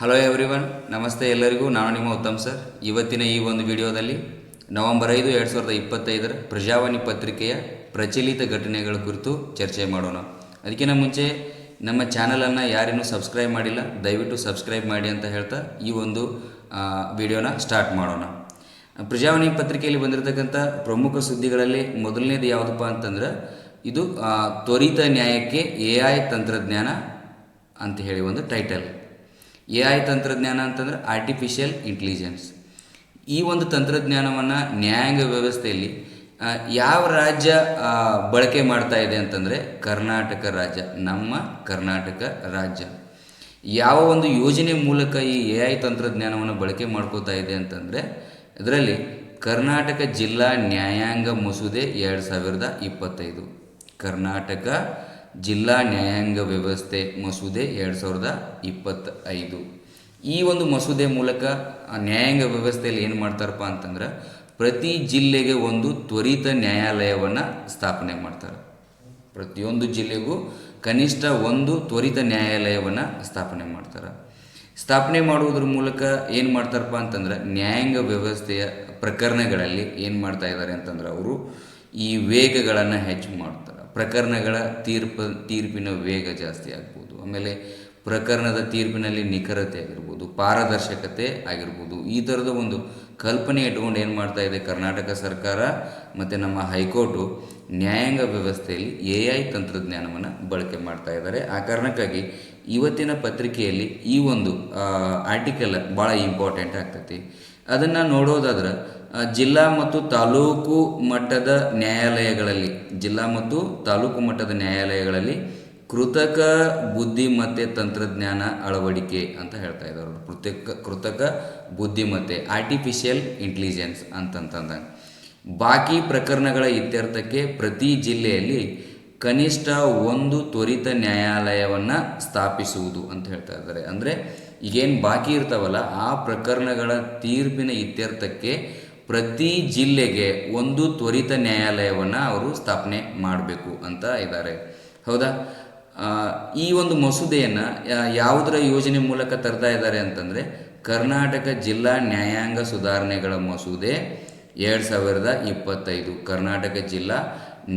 Hello everyone ನಮಸ್ತೆ ಎಲ್ಲರಿಗೂ. ನಾನು ನಿಮ್ಮ ಉತ್ತಮ್ ಸರ್. ಇವತ್ತಿನ ಈ ಒಂದು ವಿಡಿಯೋದಲ್ಲಿ ನವೆಂಬರ್ ಐದು, ಎರಡು ಸಾವಿರದ ಇಪ್ಪತ್ತೈದರ ಪ್ರಜಾವಾಣಿ ಪತ್ರಿಕೆಯ ಪ್ರಚಲಿತ ಘಟನೆಗಳ ಕುರಿತು ಚರ್ಚೆ ಮಾಡೋಣ. ಅದಕ್ಕಿಂತ ಮುಂಚೆ ನಮ್ಮ ಚಾನಲನ್ನು ಯಾರೇನೂ ಸಬ್ಸ್ಕ್ರೈಬ್ ಮಾಡಿಲ್ಲ, ದಯವಿಟ್ಟು ಸಬ್ಸ್ಕ್ರೈಬ್ ಮಾಡಿ ಅಂತ ಹೇಳ್ತಾ ಈ ಒಂದು ವಿಡಿಯೋನ ಸ್ಟಾರ್ಟ್ ಮಾಡೋಣ. ಪ್ರಜಾವಾಣಿ ಪತ್ರಿಕೆಯಲ್ಲಿ ಬಂದಿರತಕ್ಕಂಥ ಪ್ರಮುಖ ಸುದ್ದಿಗಳಲ್ಲಿ ಮೊದಲನೇದು ಯಾವುದಪ್ಪ ಅಂತಂದ್ರೆ, ಇದು ತ್ವರಿತ ನ್ಯಾಯಕ್ಕೆ ಎ ಐ ತಂತ್ರಜ್ಞಾನ ಅಂತ ಹೇಳಿ ಒಂದು ಟೈಟಲ್ ಎ ಐ ತಂತ್ರಜ್ಞಾನ ಅಂತಂದ್ರೆ ಆರ್ಟಿಫಿಷಿಯಲ್ ಇಂಟೆಲಿಜೆನ್ಸ್ ಈ ಒಂದು ತಂತ್ರಜ್ಞಾನವನ್ನು ನ್ಯಾಯಾಂಗ ವ್ಯವಸ್ಥೆಯಲ್ಲಿ ಯಾವ ರಾಜ್ಯ ಬಳಕೆ ಮಾಡ್ತಾ ಇದೆ ಅಂತಂದರೆ ಕರ್ನಾಟಕ ರಾಜ್ಯ, ನಮ್ಮ ಕರ್ನಾಟಕ ರಾಜ್ಯ. ಯಾವ ಒಂದು ಯೋಜನೆ ಮೂಲಕ ಈ ಎ ಐ ತಂತ್ರಜ್ಞಾನವನ್ನು ಬಳಕೆ ಮಾಡ್ಕೋತಾ ಇದೆ ಅಂತಂದರೆ, ಇದರಲ್ಲಿ ಕರ್ನಾಟಕ ಜಿಲ್ಲಾ ನ್ಯಾಯಾಂಗ ಮಸೂದೆ ಎರಡು ಸಾವಿರದ ಇಪ್ಪತ್ತೈದು. ಕರ್ನಾಟಕ ಜಿಲ್ಲಾ ನ್ಯಾಯಾಂಗ ವ್ಯವಸ್ಥೆ ಮಸೂದೆ ಎರಡು ಸಾವಿರದ ಇಪ್ಪತ್ತೈದು. ಈ ಒಂದು ಮಸೂದೆ ಮೂಲಕ ನ್ಯಾಯಾಂಗ ವ್ಯವಸ್ಥೆಯಲ್ಲಿ ಏನು ಮಾಡ್ತಾರಪ್ಪ ಅಂತಂದ್ರೆ ಪ್ರತಿ ಜಿಲ್ಲೆಗೆ ಒಂದು ತ್ವರಿತ ನ್ಯಾಯಾಲಯವನ್ನು ಸ್ಥಾಪನೆ ಮಾಡ್ತಾರೆ. ಪ್ರತಿಯೊಂದು ಜಿಲ್ಲೆಗೂ ಕನಿಷ್ಠ ಒಂದು ತ್ವರಿತ ನ್ಯಾಯಾಲಯವನ್ನು ಸ್ಥಾಪನೆ ಮಾಡ್ತಾರೆ. ಸ್ಥಾಪನೆ ಮಾಡುವುದ್ರ ಮೂಲಕ ಏನು ಮಾಡ್ತಾರಪ್ಪ ಅಂತಂದ್ರೆ ನ್ಯಾಯಾಂಗ ವ್ಯವಸ್ಥೆಯ ಪ್ರಕರಣಗಳಲ್ಲಿ ಏನು ಮಾಡ್ತಾ ಇದ್ದಾರೆ ಅಂತಂದ್ರೆ ಅವರು ಈ ವೇಗಗಳನ್ನು ಹೆಚ್ಚು ಮಾಡ್ತಾರೆ ಪ್ರಕರಣಗಳ ತೀರ್ಪು, ತೀರ್ಪಿನ ವೇಗ ಜಾಸ್ತಿ ಆಗ್ಬೋದು. ಆಮೇಲೆ ಪ್ರಕರಣದ ತೀರ್ಪಿನಲ್ಲಿ ನಿಖರತೆ ಆಗಿರ್ಬೋದು, ಪಾರದರ್ಶಕತೆ ಆಗಿರ್ಬೋದು. ಈ ಥರದ ಒಂದು ಕಲ್ಪನೆ ಇಟ್ಕೊಂಡು ಏನು ಮಾಡ್ತಾ ಇದೆ ಕರ್ನಾಟಕ ಸರ್ಕಾರ ಮತ್ತು ನಮ್ಮ ಹೈಕೋರ್ಟು ನ್ಯಾಯಾಂಗ ವ್ಯವಸ್ಥೆಯಲ್ಲಿ ಎ ಐ ತಂತ್ರಜ್ಞಾನವನ್ನು ಬಳಕೆ ಮಾಡ್ತಾ ಇದ್ದಾರೆ. ಆ ಕಾರಣಕ್ಕಾಗಿ ಇವತ್ತಿನ ಪತ್ರಿಕೆಯಲ್ಲಿ ಈ ಒಂದು ಆರ್ಟಿಕಲ್ ಭಾಳ ಇಂಪಾರ್ಟೆಂಟ್ ಆಗ್ತೈತಿ. ಅದನ್ನು ನೋಡೋದಾದ್ರೆ ಜಿಲ್ಲಾ ಮತ್ತು ತಾಲೂಕು ಮಟ್ಟದ ನ್ಯಾಯಾಲಯಗಳಲ್ಲಿ, ಜಿಲ್ಲಾ ಮತ್ತು ತಾಲೂಕು ಮಟ್ಟದ ನ್ಯಾಯಾಲಯಗಳಲ್ಲಿ ಕೃತಕ ಬುದ್ಧಿಮತ್ತೆ ತಂತ್ರಜ್ಞಾನ ಅಳವಡಿಕೆ ಅಂತ ಹೇಳ್ತಾ ಇದ್ದಾರೆ. ಕೃತಕ ಕೃತಕ ಬುದ್ಧಿಮತ್ತೆ ಆರ್ಟಿಫಿಷಿಯಲ್ ಇಂಟೆಲಿಜೆನ್ಸ್ ಅಂತಂತಂದಾಗ ಬಾಕಿ ಪ್ರಕರಣಗಳ ಇತ್ಯರ್ಥಕ್ಕೆ ಪ್ರತಿ ಜಿಲ್ಲೆಯಲ್ಲಿ ಕನಿಷ್ಠ ಒಂದು ತ್ವರಿತ ನ್ಯಾಯಾಲಯವನ್ನು ಸ್ಥಾಪಿಸುವುದು ಅಂತ ಹೇಳ್ತಾ ಇದ್ದಾರೆ ಅಂದರೆ ಈಗೇನು ಬಾಕಿ ಇರ್ತಾವಲ್ಲ, ಆ ಪ್ರಕರಣಗಳ ತೀರ್ಪಿನ ಇತ್ಯರ್ಥಕ್ಕೆ ಪ್ರತಿ ಜಿಲ್ಲೆಗೆ ಒಂದು ತ್ವರಿತ ನ್ಯಾಯಾಲಯವನ್ನು ಅವರು ಸ್ಥಾಪನೆ ಮಾಡಬೇಕು ಅಂತ ಇದ್ದಾರೆ. ಹೌದಾ? ಈ ಒಂದು ಮಸೂದೆಯನ್ನು ಯಾವುದರ ಯೋಜನೆ ಮೂಲಕ ತರ್ತಾ ಇದ್ದಾರೆ ಅಂತಂದರೆ, ಕರ್ನಾಟಕ ಜಿಲ್ಲಾ ನ್ಯಾಯಾಂಗ ಸುಧಾರಣೆಗಳ ಮಸೂದೆ ಎರಡು ಸಾವಿರದ ಇಪ್ಪತ್ತೈದು, ಕರ್ನಾಟಕ ಜಿಲ್ಲಾ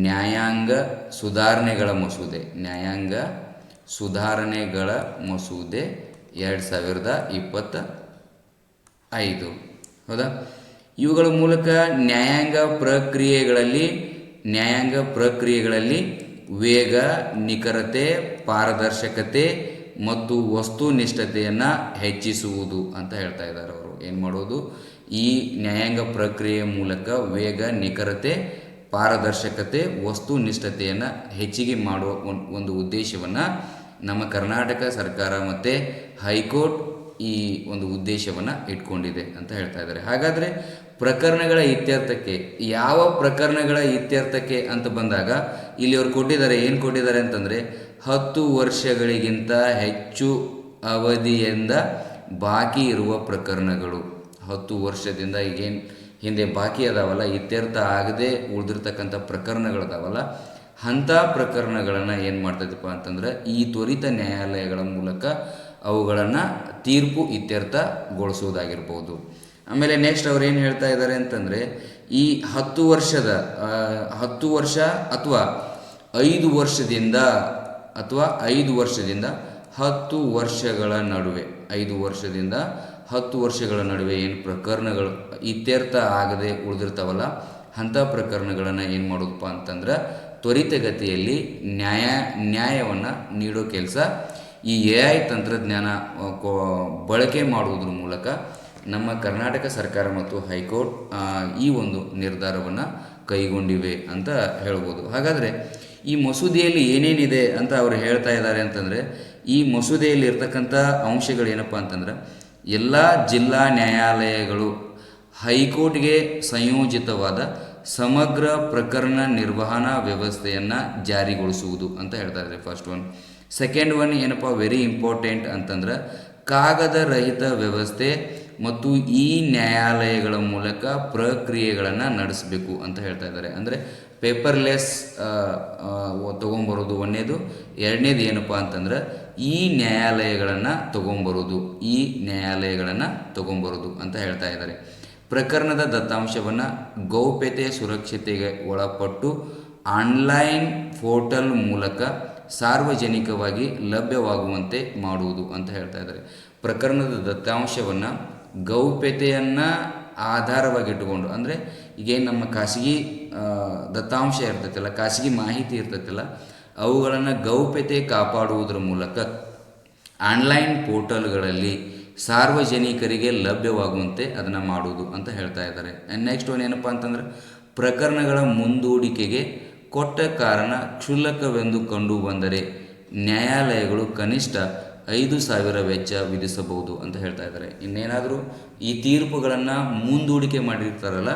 ನ್ಯಾಯಾಂಗ ಸುಧಾರಣೆಗಳ ಮಸೂದೆ, ನ್ಯಾಯಾಂಗ ಸುಧಾರಣೆಗಳ ಮಸೂದೆ ಎರಡು ಸಾವಿರದ ಇಪ್ಪತ್ತ ಐದು ಹೌದಾ? ಇವುಗಳ ಮೂಲಕ ನ್ಯಾಯಾಂಗ ಪ್ರಕ್ರಿಯೆಗಳಲ್ಲಿ ನ್ಯಾಯಾಂಗ ಪ್ರಕ್ರಿಯೆಗಳಲ್ಲಿ ವೇಗ, ನಿಖರತೆ, ಪಾರದರ್ಶಕತೆ ಮತ್ತು ವಸ್ತುನಿಷ್ಠತೆಯನ್ನು ಹೆಚ್ಚಿಸುವುದು ಅಂತ ಹೇಳ್ತಾ ಇದ್ದಾರೆ ಅವರು. ಏನು ಮಾಡೋದು? ಈ ನ್ಯಾಯಾಂಗ ಪ್ರಕ್ರಿಯೆಯ ಮೂಲಕ ವೇಗ, ನಿಖರತೆ, ಪಾರದರ್ಶಕತೆ, ವಸ್ತುನಿಷ್ಠತೆಯನ್ನು ಹೆಚ್ಚಿಗೆ ಮಾಡುವ ಒಂದು ಉದ್ದೇಶವನ್ನು ನಮ್ಮ ಕರ್ನಾಟಕ ಸರ್ಕಾರ ಮತ್ತು ಹೈಕೋರ್ಟ್ ಈ ಒಂದು ಉದ್ದೇಶವನ್ನು ಇಟ್ಕೊಂಡಿದೆ ಅಂತ ಹೇಳ್ತಾ ಇದ್ದಾರೆ. ಹಾಗಾದರೆ ಪ್ರಕರಣಗಳ ಇತ್ಯರ್ಥಕ್ಕೆ, ಯಾವ ಪ್ರಕರಣಗಳ ಇತ್ಯರ್ಥಕ್ಕೆ ಅಂತ ಬಂದಾಗ, ಇಲ್ಲಿ ಅವ್ರು ಕೊಟ್ಟಿದ್ದಾರೆ, ಏನು ಕೊಟ್ಟಿದ್ದಾರೆ ಅಂತಂದರೆ, ಹತ್ತು ವರ್ಷಗಳಿಗಿಂತ ಹೆಚ್ಚು ಅವಧಿಯಿಂದ ಬಾಕಿ ಇರುವ ಪ್ರಕರಣಗಳು. ಹತ್ತು ವರ್ಷದಿಂದ ಈಗೇನು ಹಿಂದೆ ಬಾಕಿ ಅದಾವಲ್ಲ, ಇತ್ಯರ್ಥ ಆಗದೆ ಉಳಿದಿರ್ತಕ್ಕಂಥ ಪ್ರಕರಣಗಳದಾವಲ್ಲ, ಅಂಥ ಪ್ರಕರಣಗಳನ್ನು ಏನು ಮಾಡ್ತೈತಪ್ಪ ಅಂತಂದ್ರೆ, ಈ ತ್ವರಿತ ನ್ಯಾಯಾಲಯಗಳ ಮೂಲಕ ಅವುಗಳನ್ನು ತೀರ್ಪು ಇತ್ಯರ್ಥಗೊಳಿಸುವುದಾಗಿರ್ಬೋದು ಆಮೇಲೆ ನೆಕ್ಸ್ಟ್ ಅವ್ರು ಏನು ಹೇಳ್ತಾ ಇದ್ದಾರೆ ಅಂತಂದರೆ, ಈ ಹತ್ತು ವರ್ಷದ ಹತ್ತು ವರ್ಷ ಅಥವಾ ಐದು ವರ್ಷದಿಂದ ಅಥವಾ ಐದು ವರ್ಷದಿಂದ ಹತ್ತು ವರ್ಷಗಳ ನಡುವೆ, ಐದು ವರ್ಷದಿಂದ ಹತ್ತು ವರ್ಷಗಳ ನಡುವೆ ಏನು ಪ್ರಕರಣಗಳು ಇತ್ಯರ್ಥ ಆಗದೆ ಉಳಿದಿರ್ತಾವಲ್ಲ, ಅಂಥ ಪ್ರಕರಣಗಳನ್ನು ಏನು ಮಾಡೋದಪ್ಪ ಅಂತಂದ್ರೆ ತ್ವರಿತಗತಿಯಲ್ಲಿ ನ್ಯಾಯ, ನ್ಯಾಯವನ್ನು ನೀಡೋ ಕೆಲಸ ಈ ಎ ಐ ತಂತ್ರಜ್ಞಾನ ಬಳಕೆ ಮಾಡುವುದ್ರ ಮೂಲಕ ನಮ್ಮ ಕರ್ನಾಟಕ ಸರ್ಕಾರ ಮತ್ತು ಹೈಕೋರ್ಟ್ ಈ ಒಂದು ನಿರ್ಧಾರವನ್ನು ಕೈಗೊಂಡಿವೆ ಅಂತ ಹೇಳ್ಬೋದು. ಹಾಗಾದರೆ ಈ ಮಸೂದೆಯಲ್ಲಿ ಏನೇನಿದೆ ಅಂತ ಅವರು ಹೇಳ್ತಾ ಇದ್ದಾರೆ ಅಂತಂದರೆ, ಈ ಮಸೂದೆಯಲ್ಲಿ ಇರ್ತಕ್ಕಂಥ ಅಂಶಗಳು ಏನಪ್ಪ ಅಂತಂದ್ರೆ, ಎಲ್ಲ ಜಿಲ್ಲಾ ನ್ಯಾಯಾಲಯಗಳು ಹೈಕೋರ್ಟ್ಗೆ ಸಂಯೋಜಿತವಾದ ಸಮಗ್ರ ಪ್ರಕರಣ ನಿರ್ವಹಣಾ ವ್ಯವಸ್ಥೆಯನ್ನು ಜಾರಿಗೊಳಿಸುವುದು ಅಂತ ಹೇಳ್ತಾ ಇದ್ದಾರೆ ಫಸ್ಟ್ ಒನ್ ಸೆಕೆಂಡ್ ಒನ್ ಏನಪ್ಪ ವೆರಿ ಇಂಪಾರ್ಟೆಂಟ್ ಅಂತಂದ್ರೆ, ಕಾಗದ ರಹಿತ ವ್ಯವಸ್ಥೆ ಮತ್ತು ಈ ನ್ಯಾಯಾಲಯಗಳ ಮೂಲಕ ಪ್ರಕ್ರಿಯೆಗಳನ್ನು ನಡೆಸಬೇಕು ಅಂತ ಹೇಳ್ತಾ ಇದ್ದಾರೆ. ಅಂದರೆ ಪೇಪರ್ಲೆಸ್ ತೊಗೊಂಬರೋದು ಒಂದನೇದು ಎರಡನೇದು ಏನಪ್ಪ ಅಂತಂದ್ರೆ ಈ ನ್ಯಾಯಾಲಯಗಳನ್ನು ತೊಗೊಂಬರೋದು, ಈ ನ್ಯಾಯಾಲಯಗಳನ್ನು ತೊಗೊಂಬರೋದು ಅಂತ ಹೇಳ್ತಾ ಇದ್ದಾರೆ. ಪ್ರಕರಣದ ದತ್ತಾಂಶವನ್ನು ಗೌಪ್ಯತೆ, ಸುರಕ್ಷತೆಗೆ ಒಳಪಟ್ಟು ಆನ್ಲೈನ್ ಪೋರ್ಟಲ್ ಮೂಲಕ ಸಾರ್ವಜನಿಕವಾಗಿ ಲಭ್ಯವಾಗುವಂತೆ ಮಾಡುವುದು ಅಂತ ಹೇಳ್ತಾ ಇದ್ದಾರೆ. ಪ್ರಕರಣದ ದತ್ತಾಂಶವನ್ನು ಗೌಪ್ಯತೆಯನ್ನು ಆಧಾರವಾಗಿಟ್ಟುಕೊಂಡು, ಅಂದರೆ ಈಗೇನು ನಮ್ಮ ಖಾಸಗಿ ದತ್ತಾಂಶ ಇರ್ತೈತಲ್ಲ, ಖಾಸಗಿ ಮಾಹಿತಿ ಇರ್ತೈತಲ್ಲ, ಅವುಗಳನ್ನು ಗೌಪ್ಯತೆ ಕಾಪಾಡುವುದರ ಮೂಲಕ ಆನ್ಲೈನ್ ಪೋರ್ಟಲ್ಗಳಲ್ಲಿ ಸಾರ್ವಜನಿಕರಿಗೆ ಲಭ್ಯವಾಗುವಂತೆ ಅದನ್ನು ಮಾಡುವುದು ಅಂತ ಹೇಳ್ತಾ ಇದ್ದಾರೆ. ನೆಕ್ಸ್ಟ್ ಒನ್ ಏನಪ್ಪ ಅಂತಂದ್ರೆ, ಪ್ರಕರಣಗಳ ಮುಂದೂಡಿಕೆಗೆ ಕೊಟ್ಟ ಕಾರಣ ಕ್ಷುಲ್ಲಕವೆಂದು ಕಂಡು ಬಂದರೆ ನ್ಯಾಯಾಲಯಗಳು ಕನಿಷ್ಠ ಐದು ಸಾವಿರ ವೆಚ್ಚ ವಿಧಿಸಬಹುದು ಅಂತ ಹೇಳ್ತಾ ಇದ್ದಾರೆ. ಇನ್ನೇನಾದರೂ ಈ ತೀರ್ಪುಗಳನ್ನು ಮುಂದೂಡಿಕೆ ಮಾಡಿರ್ತಾರಲ್ಲ,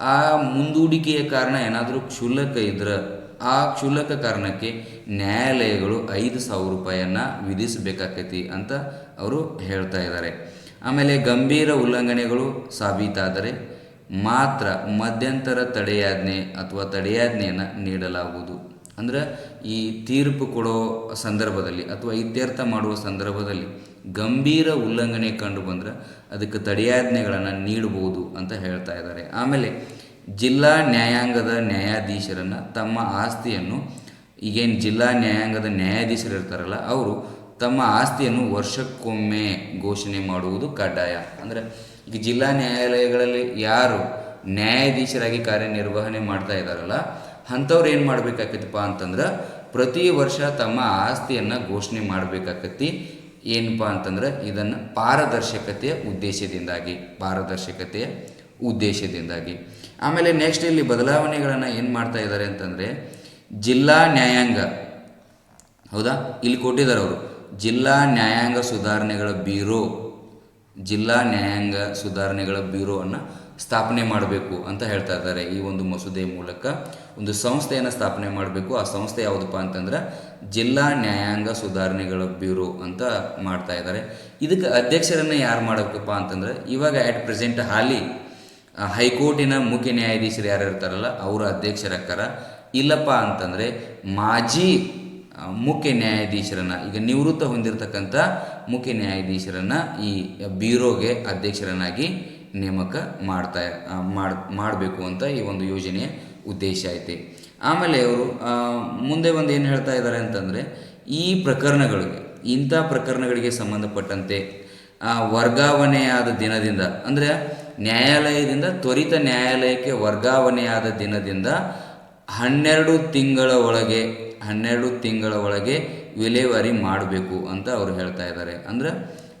ಆ ಮುಂದೂಡಿಕೆಯ ಕಾರಣ ಏನಾದರೂ ಕ್ಷುಲ್ಲಕ ಇದ್ರೆ, ಆ ಕ್ಷುಲ್ಲಕ ಕಾರಣಕ್ಕೆ ನ್ಯಾಯಾಲಯಗಳು ಐದು ಸಾವಿರ ರೂಪಾಯಿಯನ್ನು ವಿಧಿಸಬೇಕಾಕೈತಿ ಅಂತ ಅವರು ಹೇಳ್ತಾ ಇದ್ದಾರೆ. ಆಮೇಲೆ ಗಂಭೀರ ಉಲ್ಲಂಘನೆಗಳು ಸಾಬೀತಾದರೆ ಮಾತ್ರ ಮಧ್ಯಂತರ ತಡೆಯಾಜ್ಞೆ ಅಥವಾ ತಡೆಯಾಜ್ಞೆಯನ್ನು ನೀಡಲಾಗುವುದು. ಅಂದ್ರೆ ಈ ತೀರ್ಪು ಕೊಡೋ ಸಂದರ್ಭದಲ್ಲಿ ಅಥವಾ ಇತ್ಯರ್ಥ ಮಾಡುವ ಸಂದರ್ಭದಲ್ಲಿ ಗಂಭೀರ ಉಲ್ಲಂಘನೆ ಕಂಡು ಬಂದರೆ ಅದಕ್ಕೆ ತಡೆಯಾಜ್ಞೆಗಳನ್ನು ನೀಡಬಹುದು ಅಂತ ಹೇಳ್ತಾ ಇದ್ದಾರೆ. ಆಮೇಲೆ ಜಿಲ್ಲಾ ನ್ಯಾಯಾಂಗದ ನ್ಯಾಯಾಧೀಶರನ್ನು ತಮ್ಮ ಆಸ್ತಿಯನ್ನು, ಈಗೇನು ಜಿಲ್ಲಾ ನ್ಯಾಯಾಂಗದ ನ್ಯಾಯಾಧೀಶರು ಇರ್ತಾರಲ್ಲ ಅವರು ತಮ್ಮ ಆಸ್ತಿಯನ್ನು ವರ್ಷಕ್ಕೊಮ್ಮೆ ಘೋಷಣೆ ಮಾಡುವುದು ಕಡ್ಡಾಯ. ಅಂದರೆ ಈಗ ಜಿಲ್ಲಾ ನ್ಯಾಯಾಲಯಗಳಲ್ಲಿ ಯಾರು ನ್ಯಾಯಾಧೀಶರಾಗಿ ಕಾರ್ಯನಿರ್ವಹಣೆ ಮಾಡ್ತಾ ಇದ್ದಾರಲ್ಲ ಅಂಥವ್ರು ಏನು ಮಾಡಬೇಕಾಗತ್ತಪ್ಪ ಅಂತಂದ್ರೆ ಪ್ರತಿ ವರ್ಷ ತಮ್ಮ ಆಸ್ತಿಯನ್ನು ಘೋಷಣೆ ಮಾಡಬೇಕಾಕತಿ ಏನಪ್ಪ ಅಂತಂದ್ರೆ ಇದನ್ನು ಪಾರದರ್ಶಕತೆಯ ಉದ್ದೇಶದಿಂದಾಗಿ ಪಾರದರ್ಶಕತೆಯ ಉದ್ದೇಶದಿಂದಾಗಿ. ಆಮೇಲೆ ನೆಕ್ಸ್ಟ್ ಇಲ್ಲಿ ಬದಲಾವಣೆಗಳನ್ನು ಏನು ಮಾಡ್ತಾ ಇದ್ದಾರೆ ಅಂತಂದರೆ ಜಿಲ್ಲಾ ನ್ಯಾಯಾಂಗ. ಹೌದಾ? ಇಲ್ಲಿ ಕೊಟ್ಟಿದ್ದಾರೆ ಅವರು. ಜಿಲ್ಲಾ ನ್ಯಾಯಾಂಗ ಸುಧಾರಣೆಗಳ ಬ್ಯೂರೋ. ಜಿಲ್ಲಾ ನ್ಯಾಯಾಂಗ ಸುಧಾರಣೆಗಳ ಬ್ಯೂರೋವನ್ನು ಸ್ಥಾಪನೆ ಮಾಡಬೇಕು ಅಂತ ಹೇಳ್ತಾ ಇದ್ದಾರೆ ಈ ಒಂದು ಮಸೂದೆ ಮೂಲಕ. ಒಂದು ಸಂಸ್ಥೆಯನ್ನು ಸ್ಥಾಪನೆ ಮಾಡಬೇಕು. ಆ ಸಂಸ್ಥೆ ಯಾವುದಪ್ಪ ಅಂತಂದ್ರೆ ಜಿಲ್ಲಾ ನ್ಯಾಯಾಂಗ ಸುಧಾರಣೆಗಳ ಬ್ಯೂರೋ ಅಂತ ಮಾಡ್ತಾ ಇದ್ದಾರೆ. ಇದಕ್ಕೆ ಅಧ್ಯಕ್ಷರನ್ನು ಯಾರು ಮಾಡಬೇಕಪ್ಪ ಅಂತಂದ್ರೆ ಇವಾಗ ಆ್ಯಟ್ ಪ್ರೆಸೆಂಟ್ ಹಾಲಿ ಹೈಕೋರ್ಟಿನ ಮುಖ್ಯ ನ್ಯಾಯಾಧೀಶರು ಯಾರು ಇರ್ತಾರಲ್ಲ ಅವರು ಅಧ್ಯಕ್ಷರಕ್ಕಾರ ಇಲ್ಲಪ್ಪ ಅಂತಂದರೆ ಮಾಜಿ ಮುಖ್ಯ ನ್ಯಾಯಾಧೀಶರನ್ನ, ಈಗ ನಿವೃತ್ತ ಹೊಂದಿರತಕ್ಕಂಥ ಮುಖ್ಯ ನ್ಯಾಯಾಧೀಶರನ್ನು ಈ ಬ್ಯೂರೋಗೆ ಅಧ್ಯಕ್ಷರನ್ನಾಗಿ ನೇಮಕ ಮಾಡ್ತಾ ಮಾಡ್, ಮಾಡಬೇಕು ಅಂತ ಈ ಒಂದು ಯೋಜನೆಯ ಉದ್ದೇಶ ಐತೆ. ಆಮೇಲೆ ಅವರು ಮುಂದೆ ಒಂದು ಏನು ಹೇಳ್ತಾ ಇದ್ದಾರೆ ಅಂತಂದರೆ, ಈ ಪ್ರಕರಣಗಳಿಗೆ, ಇಂಥ ಪ್ರಕರಣಗಳಿಗೆ ಸಂಬಂಧಪಟ್ಟಂತೆ ವರ್ಗಾವಣೆಯಾದ ದಿನದಿಂದ, ಅಂದರೆ ನ್ಯಾಯಾಲಯದಿಂದ, ತ್ವರಿತ ನ್ಯಾಯಾಲಯಕ್ಕೆ ವರ್ಗಾವಣೆಯಾದ ದಿನದಿಂದ ಹನ್ನೆರಡು ತಿಂಗಳ ಒಳಗೆ, ಹನ್ನೆರಡು ತಿಂಗಳ ಒಳಗೆ ವಿಲೇವಾರಿ ಮಾಡಬೇಕು ಅಂತ ಅವರು ಹೇಳ್ತಾ ಇದ್ದಾರೆ ಅಂದ್ರೆ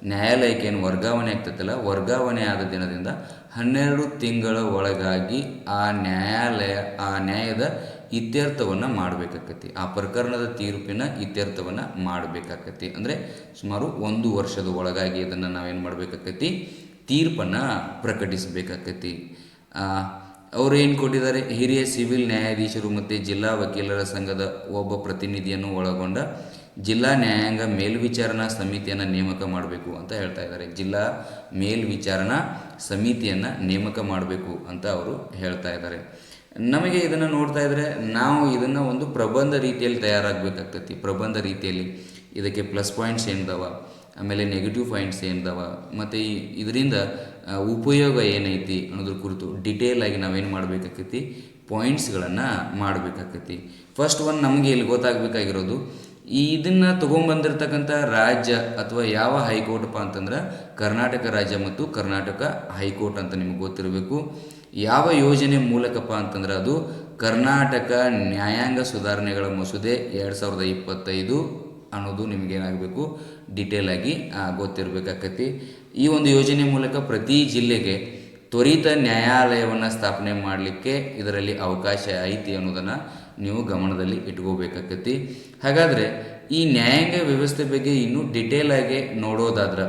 ನ್ಯಾಯಾಲಯಕ್ಕೆ ಏನು ವರ್ಗಾವಣೆ ಆಗ್ತೈತಲ್ಲ, ವರ್ಗಾವಣೆ ಆದ ದಿನದಿಂದ ಹನ್ನೆರಡು ತಿಂಗಳ ಒಳಗಾಗಿ ಆ ನ್ಯಾಯಾಲಯ, ಆ ನ್ಯಾಯದ ಇತ್ಯರ್ಥವನ್ನು ಮಾಡಬೇಕಾಕತಿ. ಆ ಪ್ರಕರಣದ ತೀರ್ಪಿನ ಇತ್ಯರ್ಥವನ್ನು ಮಾಡಬೇಕಾಕತಿ. ಅಂದರೆ ಸುಮಾರು ಒಂದು ವರ್ಷದ ಒಳಗಾಗಿ ಇದನ್ನು ನಾವೇನು ಮಾಡಬೇಕಾಕತಿ? ತೀರ್ಪನ್ನು ಪ್ರಕಟಿಸಬೇಕಾಕತಿ. ಅವರು ಏನು ಕೊಟ್ಟಿದ್ದಾರೆ? ಹಿರಿಯ ಸಿವಿಲ್ ನ್ಯಾಯಾಧೀಶರು ಮತ್ತು ಜಿಲ್ಲಾ ವಕೀಲರ ಸಂಘದ ಒಬ್ಬ ಪ್ರತಿನಿಧಿಯನ್ನು ಒಳಗೊಂಡ ಜಿಲ್ಲಾ ನ್ಯಾಯಾಂಗ ಮೇಲ್ವಿಚಾರಣಾ ಸಮಿತಿಯನ್ನು ನೇಮಕ ಮಾಡಬೇಕು ಅಂತ ಹೇಳ್ತಾ ಇದ್ದಾರೆ. ಜಿಲ್ಲಾ ಮೇಲ್ವಿಚಾರಣಾ ಸಮಿತಿಯನ್ನು ನೇಮಕ ಮಾಡಬೇಕು ಅಂತ ಅವರು ಹೇಳ್ತಾ ಇದ್ದಾರೆ. ನಮಗೆ ಇದನ್ನು ನೋಡ್ತಾ ಇದ್ದರೆ ನಾವು ಇದನ್ನು ಒಂದು ಪ್ರಬಂಧ ರೀತಿಯಲ್ಲಿ ತಯಾರಾಗಬೇಕಾಗ್ತೈತಿ. ಪ್ರಬಂಧ ರೀತಿಯಲ್ಲಿ ಇದಕ್ಕೆ ಪ್ಲಸ್ ಪಾಯಿಂಟ್ಸ್ ಏನಿದಾವ, ಆಮೇಲೆ ನೆಗೆಟಿವ್ ಪಾಯಿಂಟ್ಸ್ ಏನಿದಾವ, ಮತ್ತು ಇದರಿಂದ ಉಪಯೋಗ ಏನೈತಿ ಅನ್ನೋದ್ರ ಕುರಿತು ಡಿಟೇಲ್ ಆಗಿ ನಾವೇನು ಮಾಡಬೇಕಾಗ್ತೈತಿ? ಪಾಯಿಂಟ್ಸ್ಗಳನ್ನು ಮಾಡಬೇಕಾಗ್ತೈತಿ. ಫಸ್ಟ್ ಒನ್ ನಮಗೆ ಇಲ್ಲಿ ಗೊತ್ತಾಗಬೇಕಾಗಿರೋದು ಇದನ್ನು ತೊಗೊಂಬಂದಿರ್ತಕ್ಕಂಥ ರಾಜ್ಯ ಅಥವಾ ಯಾವ ಹೈಕೋರ್ಟಪ್ಪ ಅಂತಂದ್ರೆ ಕರ್ನಾಟಕ ರಾಜ್ಯ ಮತ್ತು ಕರ್ನಾಟಕ ಹೈಕೋರ್ಟ್ ಅಂತ ನಿಮಗೆ ಗೊತ್ತಿರಬೇಕು. ಯಾವ ಯೋಜನೆ ಮೂಲಕಪ್ಪ ಅಂತಂದ್ರೆ ಅದು ಕರ್ನಾಟಕ ನ್ಯಾಯಾಂಗ ಸುಧಾರಣೆಗಳ ಮಸೂದೆ ಎರಡು ಸಾವಿರದ ಇಪ್ಪತ್ತೈದು ಅನ್ನೋದು ನಿಮಗೇನಾಗಬೇಕು ಡೀಟೇಲ್ ಆಗಿ ಆ, ಗೊತ್ತಿರಬೇಕಾಕತಿ ಈ ಒಂದು ಯೋಜನೆ ಮೂಲಕ ಪ್ರತಿ ಜಿಲ್ಲೆಗೆ ತ್ವರಿತ ನ್ಯಾಯಾಲಯವನ್ನು ಸ್ಥಾಪನೆ ಮಾಡಲಿಕ್ಕೆ ಇದರಲ್ಲಿ ಅವಕಾಶ ಐತಿ ಅನ್ನೋದನ್ನು ನೀವು ಗಮನದಲ್ಲಿ ಇಟ್ಕೋಬೇಕಾಕತಿ ಹಾಗಾದರೆ ಈ ನ್ಯಾಯಾಂಗ ವ್ಯವಸ್ಥೆ ಬಗ್ಗೆ ಇನ್ನೂ ಡಿಟೇಲ್ ಆಗಿ ನೋಡೋದಾದ್ರೆ,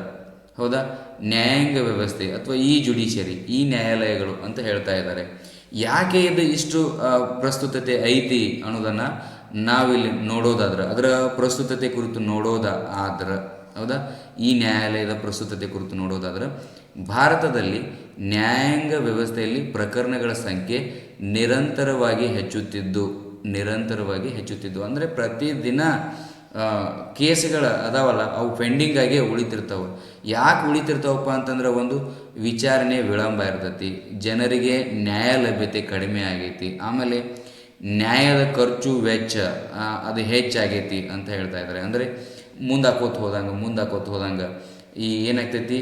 ಹೌದಾ? ನ್ಯಾಯಾಂಗ ವ್ಯವಸ್ಥೆ ಅಥವಾ ಈ ಜುಡಿಷರಿ ಈ ನ್ಯಾಯಾಲಯಗಳು ಅಂತ ಹೇಳ್ತಾ ಇದ್ದಾರೆ. ಯಾಕೆ ಇದು ಇಷ್ಟು ಪ್ರಸ್ತುತತೆ ಐತಿ ಅನ್ನೋದನ್ನು ನಾವಿಲ್ಲಿ ನೋಡೋದಾದ್ರೆ, ಅದರ ಪ್ರಸ್ತುತತೆ ಕುರಿತು ನೋಡೋದ ಆದ್ರೆ, ಹೌದಾ? ಈ ನ್ಯಾಯಾಲಯದ ಪ್ರಸ್ತುತತೆ ಕುರಿತು ನೋಡೋದಾದ್ರೆ, ಭಾರತದಲ್ಲಿ ನ್ಯಾಯಾಂಗ ವ್ಯವಸ್ಥೆಯಲ್ಲಿ ಪ್ರಕರಣಗಳ ಸಂಖ್ಯೆ ನಿರಂತರವಾಗಿ ಹೆಚ್ಚುತ್ತಿದ್ದು ನಿರಂತರವಾಗಿ ಹೆಚ್ಚುತ್ತಿದ್ದು. ಅಂದರೆ ಪ್ರತಿದಿನ ಕೇಸ್ಗಳು ಅದಾವಲ್ಲ, ಅವು ಪೆಂಡಿಂಗ್ ಆಗಿ ಉಳಿತಿರ್ತಾವೆ. ಯಾಕೆ ಉಳಿತಿರ್ತಾವಪ್ಪ ಅಂತಂದ್ರೆ ಒಂದು ವಿಚಾರಣೆ ವಿಳಂಬ ಇರ್ತೈತಿ. ಜನರಿಗೆ ನ್ಯಾಯ ಲಭ್ಯತೆ ಕಡಿಮೆ ಆಗೈತಿ. ಆಮೇಲೆ ನ್ಯಾಯದ ಖರ್ಚು ವೆಚ್ಚ ಅದು ಹೆಚ್ಚಾಗೈತಿ ಅಂತ ಹೇಳ್ತಾ ಇದ್ದಾರೆ. ಅಂದರೆ ಮುಂದಾಕೋತ ಹೋದಂಗೆ ಮುಂದಾಕೋತ ಹೋದಂಗೆ. ಈ ಏನಾಗ್ತೈತಿ?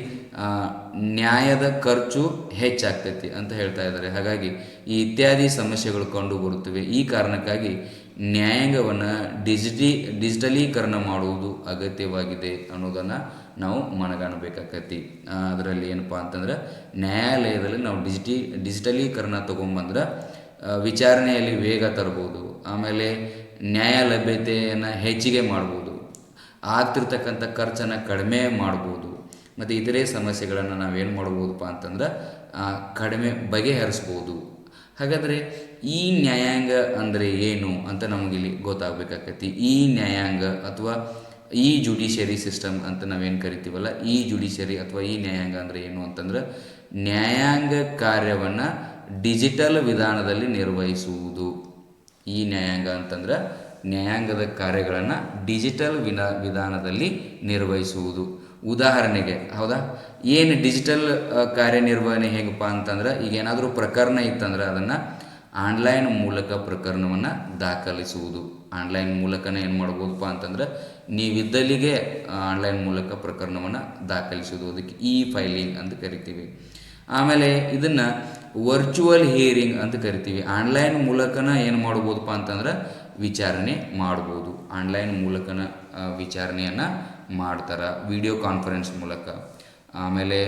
ನ್ಯಾಯದ ಖರ್ಚು ಹೆಚ್ಚಾಗ್ತೈತಿ ಅಂತ ಹೇಳ್ತಾ ಇದ್ದಾರೆ. ಹಾಗಾಗಿ ಈ ಇತ್ಯಾದಿ ಸಮಸ್ಯೆಗಳು ಕಂಡು ಬರುತ್ತವೆ. ಈ ಕಾರಣಕ್ಕಾಗಿ ನ್ಯಾಯಾಂಗವನ್ನು ಡಿಜಿಟಿ, ಡಿಜಿಟಲೀಕರಣ ಮಾಡುವುದು ಅಗತ್ಯವಾಗಿದೆ ಅನ್ನೋದನ್ನು ನಾವು ಮನಗಾಣಬೇಕಾಕತಿ. ಅದರಲ್ಲಿ ಏನಪ್ಪ ಅಂತಂದ್ರೆ ನ್ಯಾಯಾಲಯದಲ್ಲಿ ನಾವು ಡಿಜಿಟಿ, ಡಿಜಿಟಲೀಕರಣ ತೊಗೊಂಬಂದ್ರೆ ವಿಚಾರಣೆಯಲ್ಲಿ ವೇಗ ತರ್ಬೋದು. ಆಮೇಲೆ ನ್ಯಾಯ ಲಭ್ಯತೆಯನ್ನು ಹೆಚ್ಚಿಗೆ ಮಾಡ್ಬೋದು. ಆಗ್ತಿರ್ತಕ್ಕಂಥ ಖರ್ಚನ್ನು ಕಡಿಮೆ ಮಾಡ್ಬೋದು. ಮತ್ತು ಇತರೆ ಸಮಸ್ಯೆಗಳನ್ನು ನಾವೇನು ಮಾಡ್ಬೋದಪ್ಪ ಅಂತಂದ್ರೆ ಕಡಿಮೆ ಬಗೆಹರಿಸ್ಬೋದು. ಹಾಗಾದರೆ ಈ ನ್ಯಾಯಾಂಗ ಅಂದರೆ ಏನು ಅಂತ ನಮಗಿಲ್ಲಿ ಗೊತ್ತಾಗಬೇಕಾಕತಿ. ಈ ನ್ಯಾಯಾಂಗ ಅಥವಾ ಈ ಜುಡಿಷಿಯರಿ ಸಿಸ್ಟಮ್ ಅಂತ ನಾವೇನು ಕರಿತೀವಲ್ಲ, ಈ ಜುಡಿಷಿಯರಿ ಅಥವಾ ಈ ನ್ಯಾಯಾಂಗ ಅಂದರೆ ಏನು ಅಂತಂದ್ರೆ, ನ್ಯಾಯಾಂಗ ಕಾರ್ಯವನ್ನು ಡಿಜಿಟಲ್ ವಿಧಾನದಲ್ಲಿ ನಿರ್ವಹಿಸುವುದು. ಈ ನ್ಯಾಯಾಂಗ ಅಂತಂದ್ರೆ ನ್ಯಾಯಾಂಗದ ಕಾರ್ಯಗಳನ್ನು ಡಿಜಿಟಲ್ ವಿನ, ವಿಧಾನದಲ್ಲಿ ನಿರ್ವಹಿಸುವುದು. ಉದಾಹರಣೆಗೆ, ಹೌದಾ? ಏನು ಡಿಜಿಟಲ್ ಕಾರ್ಯನಿರ್ವಹಣೆ ಹೇಗಪ್ಪ ಅಂತಂದ್ರೆ, ಈಗ ಏನಾದರೂ ಪ್ರಕರಣ ಇತ್ತಂದ್ರೆ ಅದನ್ನು ಆನ್ಲೈನ್ ಮೂಲಕ ಪ್ರಕರಣವನ್ನು ದಾಖಲಿಸುವುದು. ಆನ್ಲೈನ್ ಮೂಲಕನೇ ಏನು ಮಾಡ್ಬೋದಪ್ಪ ಅಂತಂದ್ರೆ, ನೀವಿದ್ದಲ್ಲಿಗೆ ಆನ್ಲೈನ್ ಮೂಲಕ ಪ್ರಕರಣವನ್ನು ದಾಖಲಿಸುವುದು. ಅದಕ್ಕೆ ಇ ಫೈಲಿಂಗ್ ಅಂತ ಕರಿತೀವಿ. ಆಮೇಲೆ ಇದನ್ನು ವರ್ಚುವಲ್ ಹಿಯರಿಂಗ್ ಅಂತ ಕರಿತೀವಿ. ಆನ್ಲೈನ್ ಮೂಲಕನ ಏನು ಮಾಡ್ಬೋದಪ್ಪ ಅಂತಂದ್ರೆ ವಿಚಾರಣೆ ಮಾಡ್ಬೋದು. ಆನ್ಲೈನ್ ಮೂಲಕನ ವಿಚಾರಣೆಯನ್ನು ಮಾಡ್ತಾರೆ, ವಿಡಿಯೋ ಕಾನ್ಫರೆನ್ಸ್ ಮೂಲಕ. ಆಮೇಲೆ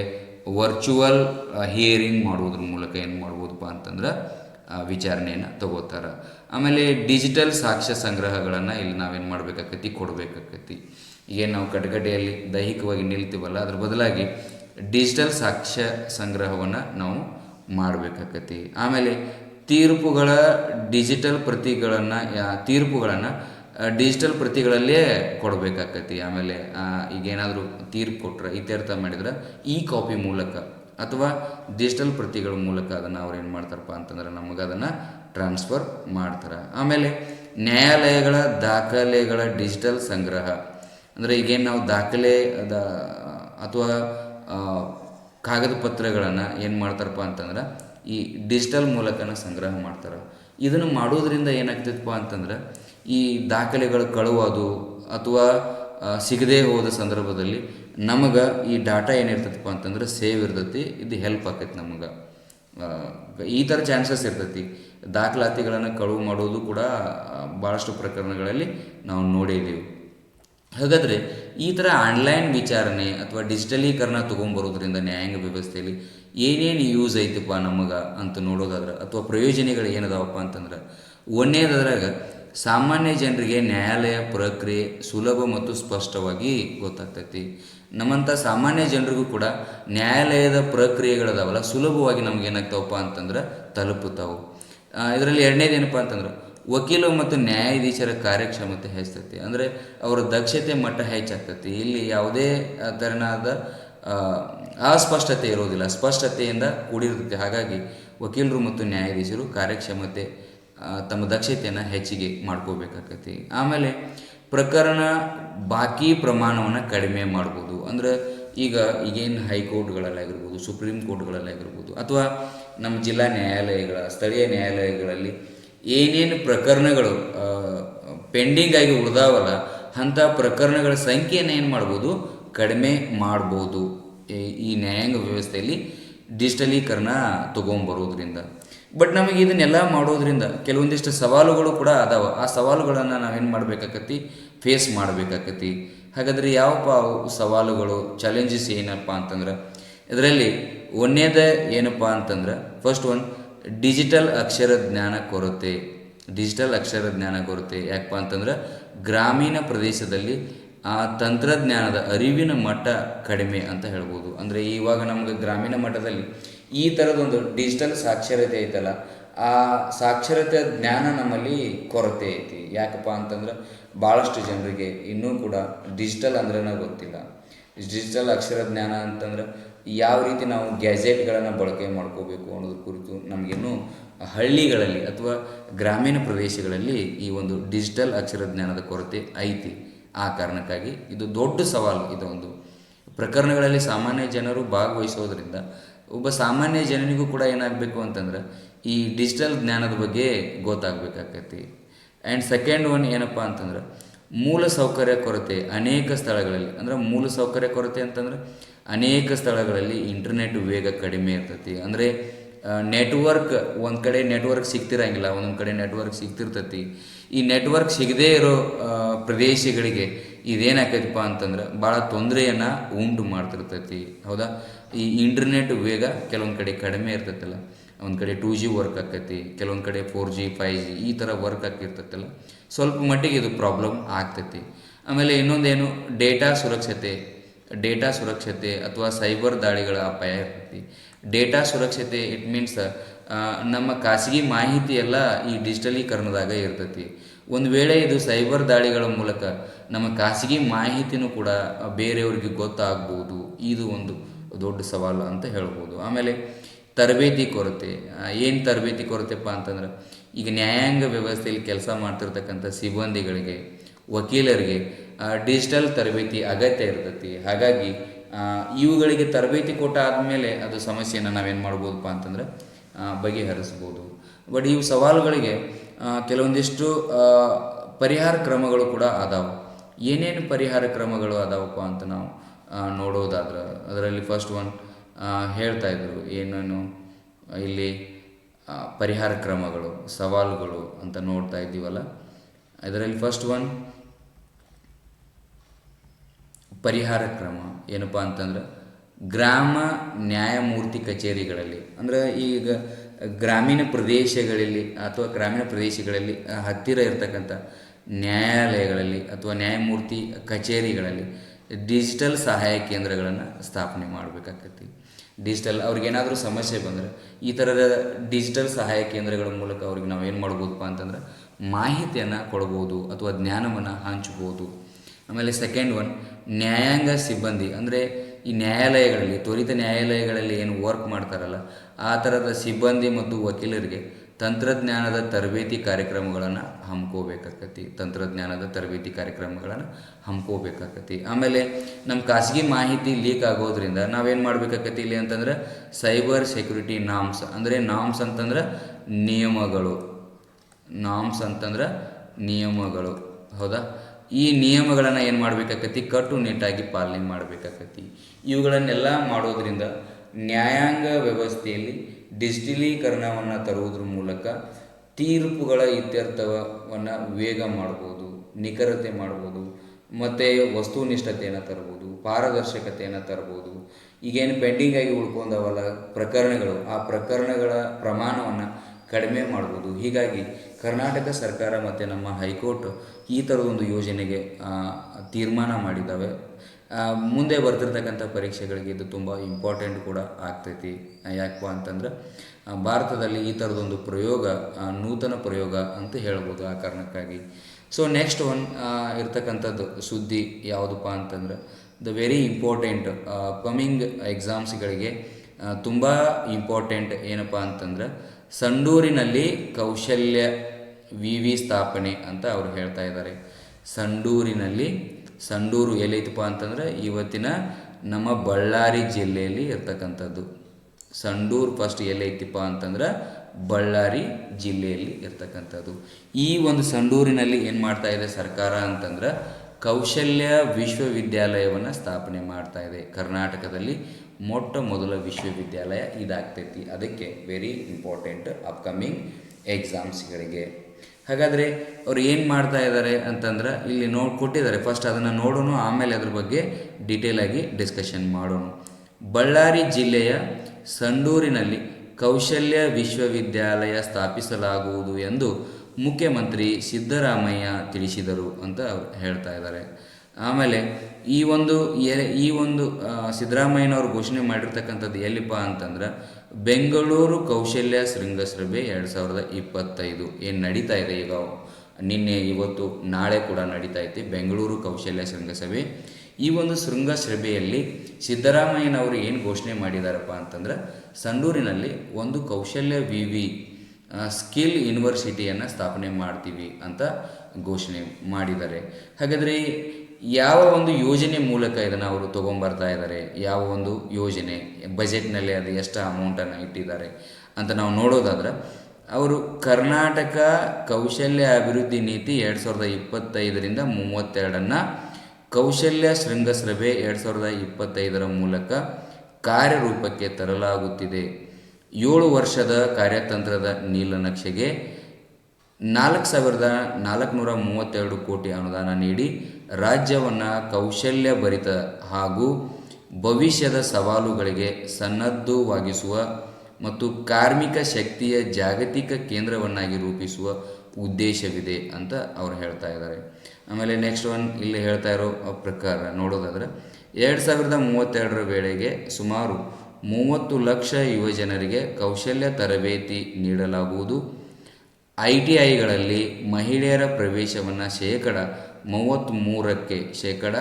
ವರ್ಚುವಲ್ ಹಿಯರಿಂಗ್ ಮಾಡೋದ್ರ ಮೂಲಕ ಏನು ಮಾಡ್ಬೋದಪ್ಪ ಅಂತಂದ್ರೆ ವಿಚಾರಣೆಯನ್ನು ತಗೋತಾರೆ. ಆಮೇಲೆ ಡಿಜಿಟಲ್ ಸಾಕ್ಷ್ಯ ಸಂಗ್ರಹಗಳನ್ನು ಇಲ್ಲಿ ನಾವೇನು ಮಾಡಬೇಕಾಕತಿ, ಕೊಡಬೇಕಾಕತಿ. ಏನು ನಾವು ಕಟಕಟೆಯಲ್ಲಿ ದೈಹಿಕವಾಗಿ ನಿಲ್ತೀವಲ್ಲ, ಅದ್ರ ಬದಲಾಗಿ ಡಿಜಿಟಲ್ ಸಾಕ್ಷ್ಯ ಸಂಗ್ರಹವನ್ನು ನಾವು ಮಾಡಬೇಕಾಕತಿ. ಆಮೇಲೆ ತೀರ್ಪುಗಳ ಡಿಜಿಟಲ್ ಪ್ರತಿಗಳನ್ನು ತೀರ್ಪುಗಳನ್ನು ಡಿಜಿಟಲ್ ಪ್ರತಿಗಳಲ್ಲೇ ಕೊಡಬೇಕಾಕತಿ. ಆಮೇಲೆ ಈಗ ಏನಾದರೂ ತೀರ್ಪು ಕೊಟ್ಟರೆ ಇತ್ಯರ್ಥ ಮಾಡಿದ್ರೆ ಈ ಕಾಪಿ ಮೂಲಕ ಅಥವಾ ಡಿಜಿಟಲ್ ಪ್ರತಿಗಳ ಮೂಲಕ ಅದನ್ನು ಅವ್ರು ಏನು ಮಾಡ್ತಾರಪ್ಪ ಅಂತಂದ್ರೆ ನಮಗೆ ಅದನ್ನು ಟ್ರಾನ್ಸ್ಫರ್ ಮಾಡ್ತಾರೆ. ಆಮೇಲೆ ನ್ಯಾಯಾಲಯಗಳ ದಾಖಲೆಗಳ ಡಿಜಿಟಲ್ ಸಂಗ್ರಹ. ಅಂದರೆ ಈಗೇನು ನಾವು ದಾಖಲೆ, ಅದ, ಅಥವಾ ಕಾಗದ ಪತ್ರಗಳನ್ನು ಏನು ಮಾಡ್ತಾರಪ್ಪ ಅಂತಂದ್ರೆ ಈ ಡಿಜಿಟಲ್ ಮೂಲಕನ ಸಂಗ್ರಹ ಮಾಡ್ತಾರೆ. ಇದನ್ನು ಮಾಡೋದ್ರಿಂದ ಏನಾಗ್ತಿತ್ತಪ್ಪ ಅಂತಂದ್ರೆ, ಈ ದಾಖಲೆಗಳು ಕಳುವುದು ಅಥವಾ ಸಿಗದೇ ಹೋದ ಸಂದರ್ಭದಲ್ಲಿ ನಮಗೆ ಈ ಡಾಟಾ ಏನಿರ್ತೈತಪ್ಪ ಅಂತಂದ್ರೆ ಸೇವ್ ಇರ್ತೈತಿ, ಇದು ಹೆಲ್ಪ್ ಆಕೈತಿ ನಮಗೆ. ಈ ಥರ ಚಾನ್ಸಸ್ ಇರ್ತೈತಿ. ದಾಖಲಾತಿಗಳನ್ನು ಕಳುವು ಮಾಡೋದು ಕೂಡ ಭಾಳಷ್ಟು ಪ್ರಕರಣಗಳಲ್ಲಿ ನಾವು ನೋಡಿದ್ದೀವಿ ಹಾಗಾದರೆ ಈ ಥರ ಆನ್ಲೈನ್ ವಿಚಾರಣೆ ಅಥವಾ ಡಿಜಿಟಲೀಕರಣ ತೊಗೊಂಬರೋದ್ರಿಂದ ನ್ಯಾಯಾಂಗ ವ್ಯವಸ್ಥೆಯಲ್ಲಿ ಏನೇನು ಯೂಸ್ ಐತಪ್ಪ ನಮಗೆ ಅಂತ ನೋಡೋದಾದ್ರೆ ಅಥವಾ ಪ್ರಯೋಜನಗಳು ಏನದಾವಪ್ಪ ಅಂತಂದ್ರೆ ಒಂದನೇದ್ರಾಗ ಸಾಮಾನ್ಯ ಜನರಿಗೆ ನ್ಯಾಯಾಲಯ ಪ್ರಕ್ರಿಯೆ ಸುಲಭ ಮತ್ತು ಸ್ಪಷ್ಟವಾಗಿ ಗೊತ್ತಾಗ್ತೈತಿ. ನಮ್ಮಂಥ ಸಾಮಾನ್ಯ ಜನರಿಗೂ ಕೂಡ ನ್ಯಾಯಾಲಯದ ಪ್ರಕ್ರಿಯೆಗಳದಾವಲ್ಲ ಸುಲಭವಾಗಿ ನಮ್ಗೆ ಏನಾಗ್ತಾವಪ್ಪ ಅಂತಂದ್ರೆ ತಲುಪುತ್ತಾವು. ಇದರಲ್ಲಿ ಎರಡನೇದು ಏನಪ್ಪ ಅಂತಂದ್ರೆ ವಕೀಲ ಮತ್ತು ನ್ಯಾಯಾಧೀಶರ ಕಾರ್ಯಕ್ಷಮತೆ ಹೆಚ್ಚತೈತಿ ಅಂದರೆ ಅವರ ದಕ್ಷತೆ ಮಟ್ಟ ಹೆಚ್ಚಾಗ್ತೈತಿ. ಇಲ್ಲಿ ಯಾವುದೇ ಆ, ಅಸ್ಪಷ್ಟತೆ ಇರೋದಿಲ್ಲ ಸ್ಪಷ್ಟತೆಯಿಂದ ಕೂಡಿರುತ್ತೆ ಹಾಗಾಗಿ ವಕೀಲರು ಮತ್ತು ನ್ಯಾಯಾಧೀಶರು ಕಾರ್ಯಕ್ಷಮತೆ ತಮ್ಮ ದಕ್ಷತೆಯನ್ನು ಹೆಚ್ಚಿಗೆ ಮಾಡ್ಕೋಬೇಕಾಗತ್ತೆ. ಆಮೇಲೆ ಪ್ರಕರಣ ಬಾಕಿ ಪ್ರಮಾಣವನ್ನು ಕಡಿಮೆ ಮಾಡ್ಬೋದು. ಅಂದರೆ ಈಗ ಈಗೇನು ಹೈಕೋರ್ಟ್ಗಳಲ್ಲಾಗಿರ್ಬೋದು, ಸುಪ್ರೀಂ ಕೋರ್ಟ್ಗಳಲ್ಲಾಗಿರ್ಬೋದು, ಅಥವಾ ನಮ್ಮ ಜಿಲ್ಲಾ ನ್ಯಾಯಾಲಯಗಳ, ಸ್ಥಳೀಯ ನ್ಯಾಯಾಲಯಗಳಲ್ಲಿ ಏನೇನು ಪ್ರಕರಣಗಳು ಪೆಂಡಿಂಗ್ ಆಗಿ ಉಳಿದಾವಲ್ಲ, ಅಂಥ ಪ್ರಕರಣಗಳ ಸಂಖ್ಯೆಯನ್ನು ಏನು ಮಾಡ್ಬೋದು ಕಡಿಮೆ ಮಾಡ್ಬೋದು. ಈ- ನ್ಯಾಯಾಂಗ ವ್ಯವಸ್ಥೆಯಲ್ಲಿ ಡಿಜಿಟಲೀಕರಣ ತೊಗೊಂಬರೋದ್ರಿಂದ. ಬಟ್ ನಮಗೆ ಇದನ್ನೆಲ್ಲ ಮಾಡೋದ್ರಿಂದ ಕೆಲವೊಂದಿಷ್ಟು ಸವಾಲುಗಳು ಕೂಡ ಅದಾವ. ಆ ಸವಾಲುಗಳನ್ನು ನಾವೇನು ಮಾಡಬೇಕಾಕತಿ ಫೇಸ್ ಮಾಡಬೇಕಾಕತಿ ಹಾಗಾದರೆ ಯಾವಪ್ಪ ಸವಾಲುಗಳು ಚಾಲೆಂಜಸ್ ಏನಪ್ಪ ಅಂತಂದ್ರೆ, ಇದರಲ್ಲಿ ಒಂದೇದ ಏನಪ್ಪ ಅಂತಂದ್ರೆ ಫಸ್ಟ್ ಒನ್ ಡಿಜಿಟಲ್ ಅಕ್ಷರ ಜ್ಞಾನ ಕೊರತೆ. ಡಿಜಿಟಲ್ ಅಕ್ಷರ ಜ್ಞಾನ ಕೊರತೆ ಯಾಕಪ್ಪ ಅಂತಂದ್ರೆ, ಗ್ರಾಮೀಣ ಪ್ರದೇಶದಲ್ಲಿ ಆ ತಂತ್ರಜ್ಞಾನದ ಅರಿವಿನ ಮಟ್ಟ ಕಡಿಮೆ ಅಂತ ಹೇಳ್ಬೋದು. ಅಂದರೆ ಇವಾಗ ನಮಗೆ ಗ್ರಾಮೀಣ ಮಟ್ಟದಲ್ಲಿ ಈ ಥರದೊಂದು ಡಿಜಿಟಲ್ ಸಾಕ್ಷರತೆ ಐತಲ್ಲ, ಆ ಸಾಕ್ಷರತೆ ಜ್ಞಾನ ನಮ್ಮಲ್ಲಿ ಕೊರತೆ ಐತಿ. ಯಾಕಪ್ಪ ಅಂತಂದ್ರೆ ಭಾಳಷ್ಟು ಜನರಿಗೆ ಇನ್ನೂ ಕೂಡ ಡಿಜಿಟಲ್ ಅಂದ್ರೇ ಗೊತ್ತಿಲ್ಲ. ಡಿಜಿಟಲ್ ಅಕ್ಷರ ಜ್ಞಾನ ಅಂತಂದ್ರೆ ಯಾವ ರೀತಿ ನಾವು ಗ್ಯಾಜೆಟ್ಗಳನ್ನು ಬಳಕೆ ಮಾಡ್ಕೋಬೇಕು ಅನ್ನೋದ್ರ ಕುರಿತು ನಮಗಿನ್ನೂ ಹಳ್ಳಿಗಳಲ್ಲಿ ಅಥವಾ ಗ್ರಾಮೀಣ ಪ್ರದೇಶಗಳಲ್ಲಿ ಈ ಒಂದು ಡಿಜಿಟಲ್ ಅಕ್ಷರ ಜ್ಞಾನದ ಕೊರತೆ ಐತಿ. ಆ ಕಾರಣಕ್ಕಾಗಿ ಇದು ದೊಡ್ಡ ಸವಾಲು ಇದೊಂದು ಪ್ರಕರಣಗಳಲ್ಲಿ ಸಾಮಾನ್ಯ ಜನರು ಭಾಗವಹಿಸೋದ್ರಿಂದ ಒಬ್ಬ ಸಾಮಾನ್ಯ ಜನನಿಗೂ ಕೂಡ ಏನಾಗಬೇಕು ಅಂತಂದ್ರೆ ಈ ಡಿಜಿಟಲ್ ಜ್ಞಾನದ ಬಗ್ಗೆ ಗೊತ್ತಾಗಬೇಕಾಗೈತಿ ಆ್ಯಂಡ್ ಸೆಕೆಂಡ್ ಒನ್ ಏನಪ್ಪ ಅಂತಂದ್ರೆ ಮೂಲ ಸೌಕರ್ಯ ಕೊರತೆ ಅನೇಕ ಸ್ಥಳಗಳಲ್ಲಿ, ಅಂದ್ರೆ ಮೂಲ ಸೌಕರ್ಯ ಕೊರತೆ ಅಂತಂದ್ರೆ ಅನೇಕ ಸ್ಥಳಗಳಲ್ಲಿ ಇಂಟರ್ನೆಟ್ ವೇಗ ಕಡಿಮೆ ಇರ್ತೈತಿ. ಅಂದರೆ ನೆಟ್ವರ್ಕ್ ಒಂದು ಕಡೆ ನೆಟ್ವರ್ಕ್ ಸಿಗ್ತಿರಂಗಿಲ್ಲ, ಒಂದೊಂದು ಕಡೆ ನೆಟ್ವರ್ಕ್ ಸಿಗ್ತಿರ್ತೈತಿ. ಈ ನೆಟ್ವರ್ಕ್ ಸಿಗದೇ ಇರೋ ಪ್ರದೇಶಗಳಿಗೆ ಇದೇನಾಕೈತಪ್ಪ ಅಂತಂದ್ರೆ ಭಾಳ ತೊಂದರೆಯನ್ನು ಉಂಟು ಮಾಡ್ತಿರ್ತೈತಿ. ಹೌದಾ? ಈ ಇಂಟರ್ನೆಟ್ ವೇಗ ಕೆಲವೊಂದು ಕಡೆ ಕಡಿಮೆ ಇರ್ತೈತಲ್ಲ. ಒಂದು ಕಡೆ ಟೂ ಜಿ ವರ್ಕ್ ಆಕೈತಿ, ಕೆಲವೊಂದು ಕಡೆ ಫೋರ್ ಜಿ ಫೈವ್ ಜಿ ಈ ಥರ ವರ್ಕ್ ಆಗ್ತಿರ್ತೈತಲ್ಲ ಸ್ವಲ್ಪ ಮಟ್ಟಿಗೆ ಇದು ಪ್ರಾಬ್ಲಮ್ ಆಗ್ತೈತಿ. ಆಮೇಲೆ ಇನ್ನೊಂದೇನು ಡೇಟಾ ಸುರಕ್ಷತೆ. ಡೇಟಾ ಸುರಕ್ಷತೆ ಅಥವಾ ಸೈಬರ್ ದಾಳಿಗಳ ಅಪಾಯ ಇರ್ತೈತಿ. ಡೇಟಾ ಸುರಕ್ಷತೆ ಇಟ್ ಮೀನ್ಸ್ ನಮ್ಮ ಖಾಸಗಿ ಮಾಹಿತಿ ಎಲ್ಲ ಈ ಡಿಜಿಟಲೀಕರಣದಾಗ ಇರ್ತೈತಿ. ಒಂದು ವೇಳೆ ಇದು ಸೈಬರ್ ದಾಳಿಗಳ ಮೂಲಕ ನಮ್ಮ ಖಾಸಗಿ ಮಾಹಿತಿನೂ ಕೂಡ ಬೇರೆಯವ್ರಿಗೆ ಗೊತ್ತಾಗ್ಬೋದು. ಇದು ಒಂದು ದೊಡ್ಡ ಸವಾಲು ಅಂತ ಹೇಳ್ಬೋದು. ಆಮೇಲೆ ತರಬೇತಿ ಕೊರತೆ. ಏನು ತರಬೇತಿ ಕೊರತೆಪ್ಪ ಅಂತಂದ್ರೆ, ಈಗ ನ್ಯಾಯಾಂಗ ವ್ಯವಸ್ಥೆಯಲ್ಲಿ ಕೆಲಸ ಮಾಡ್ತಿರ್ತಕ್ಕಂಥ ಸಿಬ್ಬಂದಿಗಳಿಗೆ, ವಕೀಲರಿಗೆ ಡಿಜಿಟಲ್ ತರಬೇತಿ ಅಗತ್ಯ ಇರ್ತೈತಿ. ಹಾಗಾಗಿ ಇವುಗಳಿಗೆ ತರಬೇತಿ ಕೊಟ್ಟ ಆದಮೇಲೆ ಅದು ಸಮಸ್ಯೆಯನ್ನು ನಾವೇನು ಮಾಡ್ಬೋದಪ್ಪ ಅಂತಂದ್ರೆ ಬಗೆಹರಿಸ್ಬೋದು ಬಟ್ ಇವು ಸವಾಲುಗಳಿಗೆ ಕೆಲವೊಂದಿಷ್ಟು ಪರಿಹಾರ ಕ್ರಮಗಳು ಕೂಡ ಅದಾವೆ ಏನೇನು ಪರಿಹಾರ ಕ್ರಮಗಳು ಅದಾವಪ್ಪ ಅಂತ ನಾವು ನೋಡೋದಾದ್ರೆ, ಅದರಲ್ಲಿ ಫಸ್ಟ್ ಒನ್ ಹೇಳ್ತಾ ಇದ್ರು ಏನೇನು ಇಲ್ಲಿ ಪರಿಹಾರ ಕ್ರಮಗಳು, ಸವಾಲುಗಳು ಅಂತ ನೋಡ್ತಾ ಇದ್ದೀವಲ್ಲ? ಇದರಲ್ಲಿ ಫಸ್ಟ್ ಒನ್ ಪರಿಹಾರ ಕ್ರಮ, ಏನಪ್ಪ ಅಂತಂದ್ರೆ ಗ್ರಾಮ ನ್ಯಾಯಮೂರ್ತಿ ಕಚೇರಿಗಳಲ್ಲಿ, ಅಂದರೆ ಈಗ ಗ್ರಾಮೀಣ ಪ್ರದೇಶಗಳಲ್ಲಿ ಅಥವಾ ಗ್ರಾಮೀಣ ಪ್ರದೇಶಗಳಲ್ಲಿ ಹತ್ತಿರ ಇರತಕ್ಕಂಥ ನ್ಯಾಯಾಲಯಗಳಲ್ಲಿ ಅಥವಾ ನ್ಯಾಯಮೂರ್ತಿ ಕಚೇರಿಗಳಲ್ಲಿ ಡಿಜಿಟಲ್ ಸಹಾಯ ಕೇಂದ್ರಗಳನ್ನು ಸ್ಥಾಪನೆ ಮಾಡಬೇಕಾಗತ್ತೆ. ಡಿಜಿಟಲ್, ಅವ್ರಿಗೇನಾದರೂ ಸಮಸ್ಯೆ ಬಂದರೆ ಈ ಥರದ ಡಿಜಿಟಲ್ ಸಹಾಯ ಕೇಂದ್ರಗಳ ಮೂಲಕ ಅವ್ರಿಗೆ ನಾವು ಏನು ಮಾಡ್ಬೋದಪ್ಪ ಅಂತಂದ್ರೆ ಮಾಹಿತಿಯನ್ನು ಕೊಡ್ಬೋದು ಅಥವಾ ಜ್ಞಾನವನ್ನು ಹಂಚ್ಬೋದು. ಆಮೇಲೆ ಸೆಕೆಂಡ್ ಒನ್ ನ್ಯಾಯಾಂಗ ಸಿಬ್ಬಂದಿ, ಅಂದರೆ ಈ ನ್ಯಾಯಾಲಯಗಳಲ್ಲಿ, ತ್ವರಿತ ನ್ಯಾಯಾಲಯಗಳಲ್ಲಿ ಏನು ವರ್ಕ್ ಮಾಡ್ತಾರಲ್ಲ, ಆ ಥರದ ಸಿಬ್ಬಂದಿ ಮತ್ತು ವಕೀಲರಿಗೆ ತಂತ್ರಜ್ಞಾನದ ತರಬೇತಿ ಕಾರ್ಯಕ್ರಮಗಳನ್ನು ಹಮ್ಕೋಬೇಕಾಕತಿ. ತಂತ್ರಜ್ಞಾನದ ತರಬೇತಿ ಕಾರ್ಯಕ್ರಮಗಳನ್ನು ಹಮ್ಕೋಬೇಕಾಕತಿ. ಆಮೇಲೆ ನಮ್ಮ ಖಾಸಗಿ ಮಾಹಿತಿ ಲೀಕ್ ಆಗೋದ್ರಿಂದ ನಾವೇನು ಮಾಡಬೇಕಾಕತಿ ಇಲ್ಲಿ ಅಂತಂದ್ರೆ ಸೈಬರ್ ಸೆಕ್ಯುರಿಟಿ ನಾಮ್ಸ್ ಅಂದರೆ ನಾಮ್ಸ್ ಅಂತಂದ್ರೆ ನಿಯಮಗಳು. ನಾಮ್ಸ್ ಅಂತಂದ್ರೆ ನಿಯಮಗಳು. ಹೌದಾ? ಈ ನಿಯಮಗಳನ್ನು ಏನು ಮಾಡಬೇಕಾಕತಿ? ಕಟ್ಟುನಿಟ್ಟಾಗಿ ಪಾಲನೆ ಮಾಡಬೇಕಾಕತಿ. ಇವುಗಳನ್ನೆಲ್ಲ ಮಾಡೋದ್ರಿಂದ ನ್ಯಾಯಾಂಗ ವ್ಯವಸ್ಥೆಯಲ್ಲಿ ಡಿಜಿಟಲೀಕರಣವನ್ನು ತರುವುದ್ರ ಮೂಲಕ ತೀರ್ಪುಗಳ ಇತ್ಯರ್ಥವನ್ನು ವೇಗ ಮಾಡ್ಬೋದು, ನಿಖರತೆ ಮಾಡ್ಬೋದು, ಮತ್ತು ವಸ್ತುನಿಷ್ಠತೆಯನ್ನು ತರ್ಬೋದು, ಪಾರದರ್ಶಕತೆಯನ್ನು ತರ್ಬೋದು. ಈಗೇನು ಪೆಂಡಿಂಗ್ ಆಗಿ ಉಳ್ಕೊಂಡವಲ್ಲ ಪ್ರಕರಣಗಳು, ಆ ಪ್ರಕರಣಗಳ ಪ್ರಮಾಣವನ್ನು ಕಡಿಮೆ ಮಾಡ್ಬೋದು. ಹೀಗಾಗಿ ಕರ್ನಾಟಕ ಸರ್ಕಾರ ಮತ್ತು ನಮ್ಮ ಹೈಕೋರ್ಟ್ ಈ ಥರದೊಂದು ಯೋಜನೆಗೆ ತೀರ್ಮಾನ ಮಾಡಿದ್ದಾವೆ. ಮುಂದೆ ಬರ್ತಿರ್ತಕ್ಕಂಥ ಪರೀಕ್ಷೆಗಳಿಗೆ ಇದು ತುಂಬ ಇಂಪಾರ್ಟೆಂಟ್ ಕೂಡ ಆಗ್ತೈತಿ. ಯಾಕಪ್ಪ ಅಂತಂದ್ರೆ ಭಾರತದಲ್ಲಿ ಈ ಥರದೊಂದು ಪ್ರಯೋಗ ನೂತನ ಪ್ರಯೋಗ ಅಂತ ಹೇಳ್ಬೋದು ಆ ಕಾರಣಕ್ಕಾಗಿ. ಸೊ ನೆಕ್ಸ್ಟ್ ಒನ್ ಇರ್ತಕ್ಕಂಥದ್ದು ಸುದ್ದಿ ಯಾವುದಪ್ಪ ಅಂತಂದ್ರೆ ದ ವೆರಿ ಇಂಪಾರ್ಟೆಂಟ್ ಕಮಿಂಗ್ ಎಕ್ಸಾಮ್ಸ್ಗಳಿಗೆ ತುಂಬ ಇಂಪಾರ್ಟೆಂಟ್ ಏನಪ್ಪ ಅಂತಂದ್ರೆ, ಸಂಡೂರಿನಲ್ಲಿ ಕೌಶಲ್ಯ ವಿ ವಿ ಸ್ಥಾಪನೆ ಅಂತ ಅವರು ಹೇಳ್ತಾ ಇದ್ದಾರೆ. ಸಂಡೂರಿನಲ್ಲಿ, ಸಂಡೂರು ಎಲ್ಲೈತಪ್ಪ ಅಂತಂದ್ರೆ ಇವತ್ತಿನ ನಮ್ಮ ಬಳ್ಳಾರಿ ಜಿಲ್ಲೆಯಲ್ಲಿ ಇರ್ತಕ್ಕಂಥದ್ದು. ಸಂಡೂರು ಫಸ್ಟ್ ಎಲ್ಲೈತಿಪ್ಪ ಅಂತಂದ್ರೆ ಬಳ್ಳಾರಿ ಜಿಲ್ಲೆಯಲ್ಲಿ ಇರ್ತಕ್ಕಂಥದ್ದು. ಈ ಒಂದು ಸಂಡೂರಿನಲ್ಲಿ ಏನು ಮಾಡ್ತಾ ಇದೆ ಸರ್ಕಾರ ಅಂತಂದ್ರೆ ಕೌಶಲ್ಯ ವಿಶ್ವವಿದ್ಯಾಲಯವನ್ನು ಸ್ಥಾಪನೆ ಮಾಡ್ತಾ ಇದೆ. ಕರ್ನಾಟಕದಲ್ಲಿ ಮೊಟ್ಟ ಮೊದಲ ವಿಶ್ವವಿದ್ಯಾಲಯ ಇದಾಗ್ತೈತಿ. ಅದಕ್ಕೆ ವೆರಿ ಇಂಪಾರ್ಟೆಂಟ್ ಅಪ್ಕಮಿಂಗ್ ಎಕ್ಸಾಮ್ಸ್ಗಳಿಗೆ ಹಾಗಾದರೆ ಅವ್ರು ಏನು ಮಾಡ್ತಾ ಇದ್ದಾರೆ ಅಂತಂದ್ರೆ ಇಲ್ಲಿ ನೋಡಿ ಕೊಟ್ಟಿದ್ದಾರೆ. ಫಸ್ಟ್ ಅದನ್ನು ನೋಡೋಣ, ಆಮೇಲೆ ಅದ್ರ ಬಗ್ಗೆ ಡೀಟೇಲಾಗಿ ಡಿಸ್ಕಷನ್ ಮಾಡೋಣ. ಬಳ್ಳಾರಿ ಜಿಲ್ಲೆಯ ಸಂಡೂರಿನಲ್ಲಿ ಕೌಶಲ್ಯ ವಿಶ್ವವಿದ್ಯಾಲಯ ಸ್ಥಾಪಿಸಲಾಗುವುದು ಎಂದು ಮುಖ್ಯಮಂತ್ರಿ ಸಿದ್ದರಾಮಯ್ಯ ತಿಳಿಸಿದರು ಅಂತ ಹೇಳ್ತಾ ಇದ್ದಾರೆ ಆಮೇಲೆ ಈ ಒಂದು ಈ ಒಂದು ಸಿದ್ದರಾಮಯ್ಯನವರು ಘೋಷಣೆ ಮಾಡಿರ್ತಕ್ಕಂಥದ್ದು ಎಲ್ಲಿಪ್ಪ ಅಂತಂದ್ರೆ ಬೆಂಗಳೂರು ಕೌಶಲ್ಯ ಶೃಂಗಸಭೆ ಎರಡು ಸಾವಿರದ ಇಪ್ಪತ್ತೈದು. ಏನು ನಡೀತಾ ಇದೆ ಈಗ? ನಿನ್ನೆ, ಇವತ್ತು, ನಾಳೆ ಕೂಡ ನಡೀತಾ ಐತಿ ಬೆಂಗಳೂರು ಕೌಶಲ್ಯ ಶೃಂಗಸಭೆ. ಈ ಒಂದು ಶೃಂಗಸಭೆಯಲ್ಲಿ ಸಿದ್ದರಾಮಯ್ಯನವರು ಏನು ಘೋಷಣೆ ಮಾಡಿದಾರಪ್ಪ ಅಂತಂದ್ರೆ, ಸಂಡೂರಿನಲ್ಲಿ ಒಂದು ಕೌಶಲ್ಯ ವಿ ವಿ ಸ್ಕಿಲ್ ಯೂನಿವರ್ಸಿಟಿಯನ್ನು ಸ್ಥಾಪನೆ ಮಾಡ್ತೀವಿ ಅಂತ ಘೋಷಣೆ ಮಾಡಿದ್ದಾರೆ. ಹಾಗಾದರೆ ಯಾವ ಒಂದು ಯೋಜನೆ ಮೂಲಕ ಇದನ್ನು ಅವರು ತೊಗೊಂಬರ್ತಾ ಇದ್ದಾರೆ ಯಾವ ಒಂದು ಯೋಜನೆ? ಬಜೆಟ್ನಲ್ಲಿ ಅದು ಎಷ್ಟು ಅಮೌಂಟನ್ನು ಇಟ್ಟಿದ್ದಾರೆ? ಅಂತ ನಾವು ನೋಡೋದಾದ್ರೆ, ಅವರು ಕರ್ನಾಟಕ ಕೌಶಲ್ಯ ಅಭಿವೃದ್ಧಿ ನೀತಿ ಎರಡು ಸಾವಿರದ ಇಪ್ಪತ್ತೈದರಿಂದ ಮೂವತ್ತೆರಡನ್ನು ಕೌಶಲ್ಯ ಶೃಂಗಸಭೆ ಎರಡು ಸಾವಿರದ ಇಪ್ಪತ್ತೈದರ ಮೂಲಕ ಕಾರ್ಯರೂಪಕ್ಕೆ ತರಲಾಗುತ್ತಿದೆ. ಏಳು ವರ್ಷದ ಕಾರ್ಯತಂತ್ರದ ನೀಲನಕ್ಷೆಗೆ ನಾಲ್ಕು ಸಾವಿರದ ನಾಲ್ಕುನೂರ ಮೂವತ್ತೆರಡು ಕೋಟಿ ಅನುದಾನ ನೀಡಿ ರಾಜ್ಯವನ್ನು ಕೌಶಲ್ಯ ಭರಿತ ಹಾಗೂ ಭವಿಷ್ಯದ ಸವಾಲುಗಳಿಗೆ ಸನ್ನದ್ಧವಾಗಿಸುವ ಮತ್ತು ಕಾರ್ಮಿಕ ಶಕ್ತಿಯ ಜಾಗತಿಕ ಕೇಂದ್ರವನ್ನಾಗಿ ರೂಪಿಸುವ ಉದ್ದೇಶವಿದೆ ಅಂತ ಅವ್ರು ಹೇಳ್ತಾ ಇದ್ದಾರೆ. ಆಮೇಲೆ ನೆಕ್ಸ್ಟ್ ಒನ್ ಇಲ್ಲಿ ಹೇಳ್ತಾ ಇರೋ ಪ್ರಕಾರ ನೋಡೋದಾದರೆ, ಎರಡು ಸಾವಿರದ ಮೂವತ್ತೆರಡರ ವೇಳೆಗೆ ಸುಮಾರು ಮೂವತ್ತು ಲಕ್ಷ ಯುವಜನರಿಗೆ ಕೌಶಲ್ಯ ತರಬೇತಿ ನೀಡಲಾಗುವುದು. ಐ ಟಿ ಐಗಳಲ್ಲಿ ಮಹಿಳೆಯರ ಪ್ರವೇಶವನ್ನು ಶೇಕಡ ಮೂವತ್ತ್ಮೂರಕ್ಕೆ ಶೇಕಡ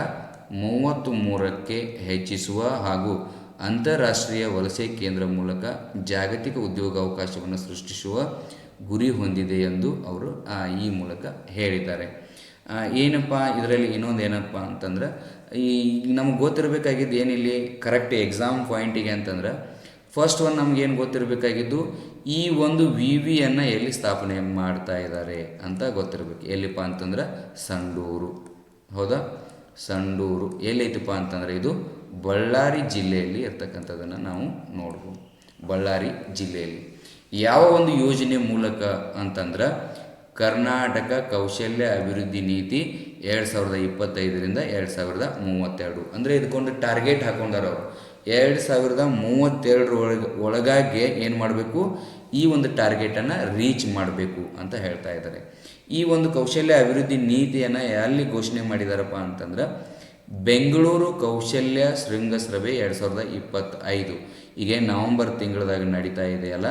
ಮೂವತ್ತ್ ಮೂರಕ್ಕೆ ಹೆಚ್ಚಿಸುವ ಹಾಗೂ ಅಂತಾರಾಷ್ಟ್ರೀಯ ವಲಸೆ ಕೇಂದ್ರ ಮೂಲಕ ಜಾಗತಿಕ ಉದ್ಯೋಗಾವಕಾಶವನ್ನು ಸೃಷ್ಟಿಸುವ ಗುರಿ ಹೊಂದಿದೆ ಎಂದು ಅವರು ಈ ಮೂಲಕ ಹೇಳಿದ್ದಾರೆ. ಏನಪ್ಪ, ಇದರಲ್ಲಿ ಇನ್ನೊಂದು ಏನಪ್ಪ ಅಂತಂದ್ರೆ, ಈ, ನಮ್ಗೆ ಗೊತ್ತಿರಬೇಕಾಗಿದ್ದು ಏನಿಲ್ಲಿ ಕರೆಕ್ಟ್ ಎಕ್ಸಾಮ್ ಪಾಯಿಂಟಿಗೆ ಅಂತಂದ್ರೆ ಫಸ್ಟ್ ಒನ್ ನಮ್ಗೇನು ಗೊತ್ತಿರಬೇಕಾಗಿದ್ದು ಈ ಒಂದು ವಿ ವಿಯನ್ನು ಎಲ್ಲಿ ಸ್ಥಾಪನೆ ಮಾಡ್ತಾ ಇದ್ದಾರೆ ಅಂತ ಗೊತ್ತಿರಬೇಕು. ಎಲ್ಲಿಪ್ಪ ಅಂತಂದ್ರೆ ಸಂಡೂರು. ಹೌದಾ? ಸಂಡೂರು. ಎಲ್ಲೈತಪ್ಪ ಅಂತಂದರೆ ಇದು ಬಳ್ಳಾರಿ ಜಿಲ್ಲೆಯಲ್ಲಿ ಇರ್ತಕ್ಕಂಥದ್ದನ್ನು ನಾವು ನೋಡ್ಬೋದು. ಬಳ್ಳಾರಿ ಜಿಲ್ಲೆಯಲ್ಲಿ. ಯಾವ ಒಂದು ಯೋಜನೆ ಮೂಲಕ ಅಂತಂದ್ರೆ ಕರ್ನಾಟಕ ಕೌಶಲ್ಯ ಅಭಿವೃದ್ಧಿ ನೀತಿ ಎರಡು ಸಾವಿರದ ಇಪ್ಪತ್ತೈದರಿಂದ ಎರಡು ಸಾವಿರದ ಮೂವತ್ತೆರಡು. ಅಂದರೆ ಇದಕ್ಕೊಂದು ಟಾರ್ಗೆಟ್ ಹಾಕೊಂಡಾರ ಅವರು ಎರಡು ಸಾವಿರದ ಮೂವತ್ತೆರಡರ ಒಳಗೆ, ಒಳಗಾಗಿ ಏನು ಮಾಡಬೇಕು? ಈ ಒಂದು ಟಾರ್ಗೆಟನ್ನು ರೀಚ್ ಮಾಡಬೇಕು ಅಂತ ಹೇಳ್ತಾ ಇದ್ದಾರೆ. ಈ ಒಂದು ಕೌಶಲ್ಯ ಅಭಿವೃದ್ಧಿ ನೀತಿಯನ್ನು ಎಲ್ಲಿ ಘೋಷಣೆ ಮಾಡಿದಾರಪ್ಪ ಅಂತಂದ್ರೆ, ಬೆಂಗಳೂರು ಕೌಶಲ್ಯ ಶೃಂಗಸಭೆ ಎರಡು ಸಾವಿರದ ಇಪ್ಪತ್ತೈದು. ಈಗ ನವಂಬರ್ ತಿಂಗಳದಾಗ ನಡೀತಾ ಇದೆಯಲ್ಲ?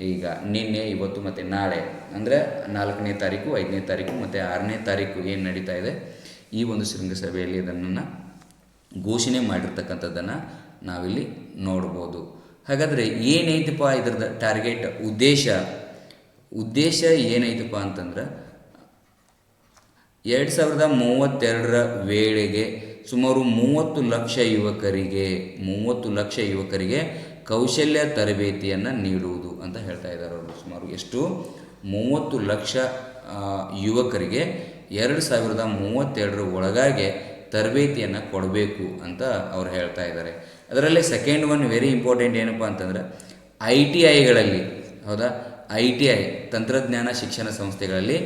ಈಗ ನಿನ್ನೆ, ಇವತ್ತು ಮತ್ತು ನಾಳೆ. ಅಂದರೆ ನಾಲ್ಕನೇ ತಾರೀಕು, ಐದನೇ ತಾರೀಕು ಮತ್ತು ಆರನೇ ತಾರೀಕು ಏನು ನಡೀತಾ ಇದೆ? ಈ ಒಂದು ಶೃಂಗಸಭೆಯಲ್ಲಿ ಇದನ್ನು ಘೋಷಣೆ ಮಾಡಿರ್ತಕ್ಕಂಥದ್ದನ್ನು ನಾವಿಲ್ಲಿ ನೋಡ್ಬೋದು. ಹಾಗಾದರೆ ಏನೈತಪ್ಪ ಇದ್ರದ ಟಾರ್ಗೆಟ್ ಉದ್ದೇಶ? ಉದ್ದೇಶ ಏನೈತಪ್ಪ ಅಂತಂದ್ರೆ, ಎರಡು ಸಾವಿರದ ಮೂವತ್ತೆರಡರ ವೇಳೆಗೆ ಸುಮಾರು ಮೂವತ್ತು ಲಕ್ಷ ಯುವಕರಿಗೆ, ಮೂವತ್ತು ಲಕ್ಷ ಯುವಕರಿಗೆ ಕೌಶಲ್ಯ ತರಬೇತಿಯನ್ನು ನೀಡುವುದು ಅಂತ ಹೇಳ್ತಾ ಇದ್ದಾರೆ ಅವರು ಸುಮಾರು. ಎಷ್ಟು? ಮೂವತ್ತು ಲಕ್ಷ ಯುವಕರಿಗೆ ಎರಡು ಸಾವಿರದ ಮೂವತ್ತೆರಡರ ಒಳಗಾಗಿ ತರಬೇತಿಯನ್ನು ಕೊಡಬೇಕು ಅಂತ ಅವ್ರು ಹೇಳ್ತಾ ಇದ್ದಾರೆ. ಅದರಲ್ಲಿ ಸೆಕೆಂಡ್ ಒನ್ ವೆರಿ ಇಂಪಾರ್ಟೆಂಟ್ ಏನಪ್ಪ ಅಂತಂದ್ರೆ, ಐ ಟಿ ಐಗಳಲ್ಲಿ, ಹೌದಾ? ಐ ಟಿ ಐ, ತಂತ್ರಜ್ಞಾನ ಶಿಕ್ಷಣ ಸಂಸ್ಥೆಗಳಲ್ಲಿ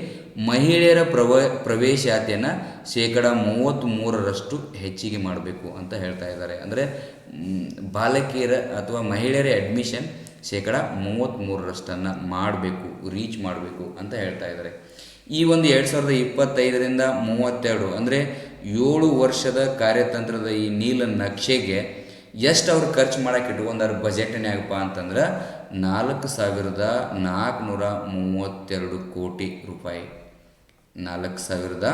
ಮಹಿಳೆಯರ ಪ್ರವ ಪ್ರವೇಶಾತಿಯನ್ನು ಶೇಕಡ ಮೂವತ್ತ್ಮೂರರಷ್ಟು ಹೆಚ್ಚಿಗೆ ಮಾಡಬೇಕು ಅಂತ ಹೇಳ್ತಾ ಇದ್ದಾರೆ. ಅಂದರೆ ಬಾಲಕಿಯರ ಅಥವಾ ಮಹಿಳೆಯರ ಅಡ್ಮಿಷನ್ ಶೇಕಡ ಮೂವತ್ತ್ಮೂರರಷ್ಟನ್ನು ಮಾಡಬೇಕು ರೀಚ್ ಮಾಡಬೇಕು ಅಂತ ಹೇಳ್ತಾ ಇದ್ದಾರೆ. ಈ ಒಂದು ಎರಡು ಸಾವಿರದ ಇಪ್ಪತ್ತೈದರಿಂದ ಮೂವತ್ತೆರಡು, ಅಂದರೆ ಏಳು ವರ್ಷದ ಕಾರ್ಯತಂತ್ರದ ಈ ನೀಲ ನಕ್ಷೆಗೆ ಎಷ್ಟು ಅವ್ರು ಖರ್ಚು ಮಾಡೋಕೆ ಇಟ್ಕೊಂಡಾರ ಬಜೆಟ್ನ್ಯಾಗಪ್ಪ ಅಂತಂದ್ರೆ ನಾಲ್ಕು ಸಾವಿರದ ನಾಲ್ಕುನೂರ ಮೂವತ್ತೆರಡು ಕೋಟಿ ರೂಪಾಯಿ. ನಾಲ್ಕು ಸಾವಿರದ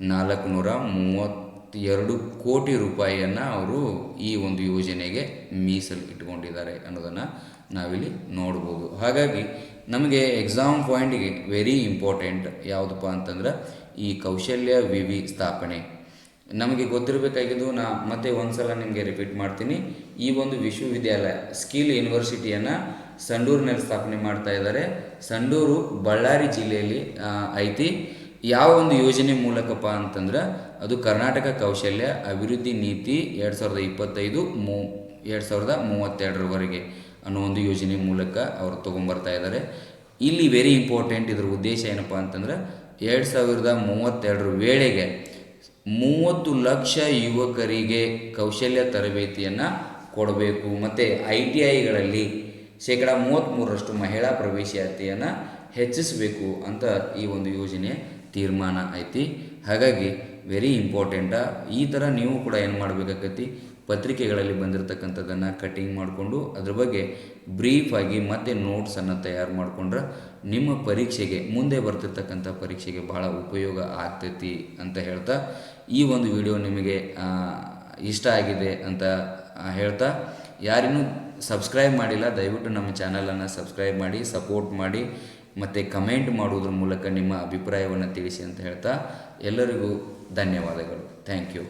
ನಾಲ್ಕುನೂರ ಮೂವತ್ತೆರಡು ಕೋಟಿ ರೂಪಾಯಿಯನ್ನು ಅವರು ಈ ಒಂದು ಯೋಜನೆಗೆ ಮೀಸಲು ಇಟ್ಕೊಂಡಿದ್ದಾರೆ ಅನ್ನೋದನ್ನು ನಾವಿಲ್ಲಿ ನೋಡ್ಬೋದು. ಹಾಗಾಗಿ ನಮಗೆ ಎಕ್ಸಾಮ್ ಪಾಯಿಂಟಿಗೆ ವೆರಿ ಇಂಪಾರ್ಟೆಂಟ್ ಯಾವುದಪ್ಪ ಅಂತಂದ್ರೆ ಈ ಕೌಶಲ್ಯ ವಿವಿ ಸ್ಥಾಪನೆ ನಮಗೆ ಗೊತ್ತಿರಬೇಕಾಗಿದ್ದು ನಾ ಮತ್ತೆ ಒಂದ್ಸಲ ನಿಮಗೆ ರಿಪೀಟ್ ಮಾಡ್ತೀನಿ. ಈ ಒಂದು ವಿಶ್ವವಿದ್ಯಾಲಯ ಸ್ಕಿಲ್ ಯೂನಿವರ್ಸಿಟಿಯನ್ನು ಸಂಡೂರಿನಲ್ಲಿ ಸ್ಥಾಪನೆ ಮಾಡ್ತಾ ಇದ್ದಾರೆ. ಸಂಡೂರು, ಬಳ್ಳಾರಿ ಜಿಲ್ಲೆಯಲ್ಲಿ ಐತಿ. ಯಾವ ಒಂದು ಯೋಜನೆ ಮೂಲಕಪ್ಪ ಅಂತಂದ್ರೆ ಅದು ಕರ್ನಾಟಕ ಕೌಶಲ್ಯ ಅಭಿವೃದ್ಧಿ ನೀತಿ ಎರಡು ಸಾವಿರದ ಇಪ್ಪತ್ತೈದು ಮೂ, ಎರಡು ಸಾವಿರದ ಮೂವತ್ತೆರಡರವರೆಗೆ ಅನ್ನೋ ಒಂದು ಯೋಜನೆ ಮೂಲಕ ಅವರು ತೊಗೊಂಬರ್ತಾ ಇದ್ದಾರೆ. ಇಲ್ಲಿ ವೆರಿ ಇಂಪಾರ್ಟೆಂಟ್ ಇದ್ರ ಉದ್ದೇಶ ಏನಪ್ಪ ಅಂತಂದ್ರೆ ಎರಡು ಸಾವಿರದ ಮೂವತ್ತೆರಡರ ವೇಳೆಗೆ ಮೂವತ್ತು ಲಕ್ಷ ಯುವಕರಿಗೆ ಕೌಶಲ್ಯ ತರಬೇತಿಯನ್ನು ಕೊಡಬೇಕು. ಮತ್ತು ಐ ಟಿ ಐಗಳಲ್ಲಿ ಶೇಕಡ ಮೂವತ್ತ್ಮೂರರಷ್ಟು ಮಹಿಳಾ ಪ್ರವೇಶಾತಿಯನ್ನು ಹೆಚ್ಚಿಸಬೇಕು ಅಂತ ಈ ಒಂದು ಯೋಜನೆ ತೀರ್ಮಾನ ಐತಿ. ಹಾಗಾಗಿ ವೆರಿ ಇಂಪಾರ್ಟೆಂಟ ಈ ಥರ ನೀವು ಕೂಡ ಏನು ಮಾಡಬೇಕಾಗತ್ತಿ ಪತ್ರಿಕೆಗಳಲ್ಲಿ ಬಂದಿರತಕ್ಕಂಥದ್ದನ್ನು ಕಟಿಂಗ್ ಮಾಡಿಕೊಂಡು ಅದ್ರ ಬಗ್ಗೆ ಬ್ರೀಫಾಗಿ ಮತ್ತೆ ನೋಟ್ಸನ್ನು ತಯಾರು ಮಾಡಿಕೊಂಡ್ರೆ ನಿಮ್ಮ ಪರೀಕ್ಷೆಗೆ ಮುಂದೆ ಬರ್ತಿರ್ತಕ್ಕಂಥ ಪರೀಕ್ಷೆಗೆ ಭಾಳ ಉಪಯೋಗ ಆಗ್ತೈತಿ ಅಂತ ಹೇಳ್ತಾ ಈ ಒಂದು ವಿಡಿಯೋ ನಿಮಗೆ ಇಷ್ಟ ಆಗಿದೆ ಅಂತ ಹೇಳ್ತಾ ಯಾರಿನ್ನೂ ಸಬ್ಸ್ಕ್ರೈಬ್ ಮಾಡಿಲ್ಲ, ದಯವಿಟ್ಟು ನಮ್ಮ ಚಾನಲನ್ನು ಸಬ್ಸ್ಕ್ರೈಬ್ ಮಾಡಿ, ಸಪೋರ್ಟ್ ಮಾಡಿ, ಮತ್ತು ಕಮೆಂಟ್ ಮಾಡುವುದ್ರ ಮೂಲಕ ನಿಮ್ಮ ಅಭಿಪ್ರಾಯವನ್ನು ತಿಳಿಸಿ ಅಂತ ಹೇಳ್ತಾ ಎಲ್ಲರಿಗೂ ಧನ್ಯವಾದಗಳು. Thank you.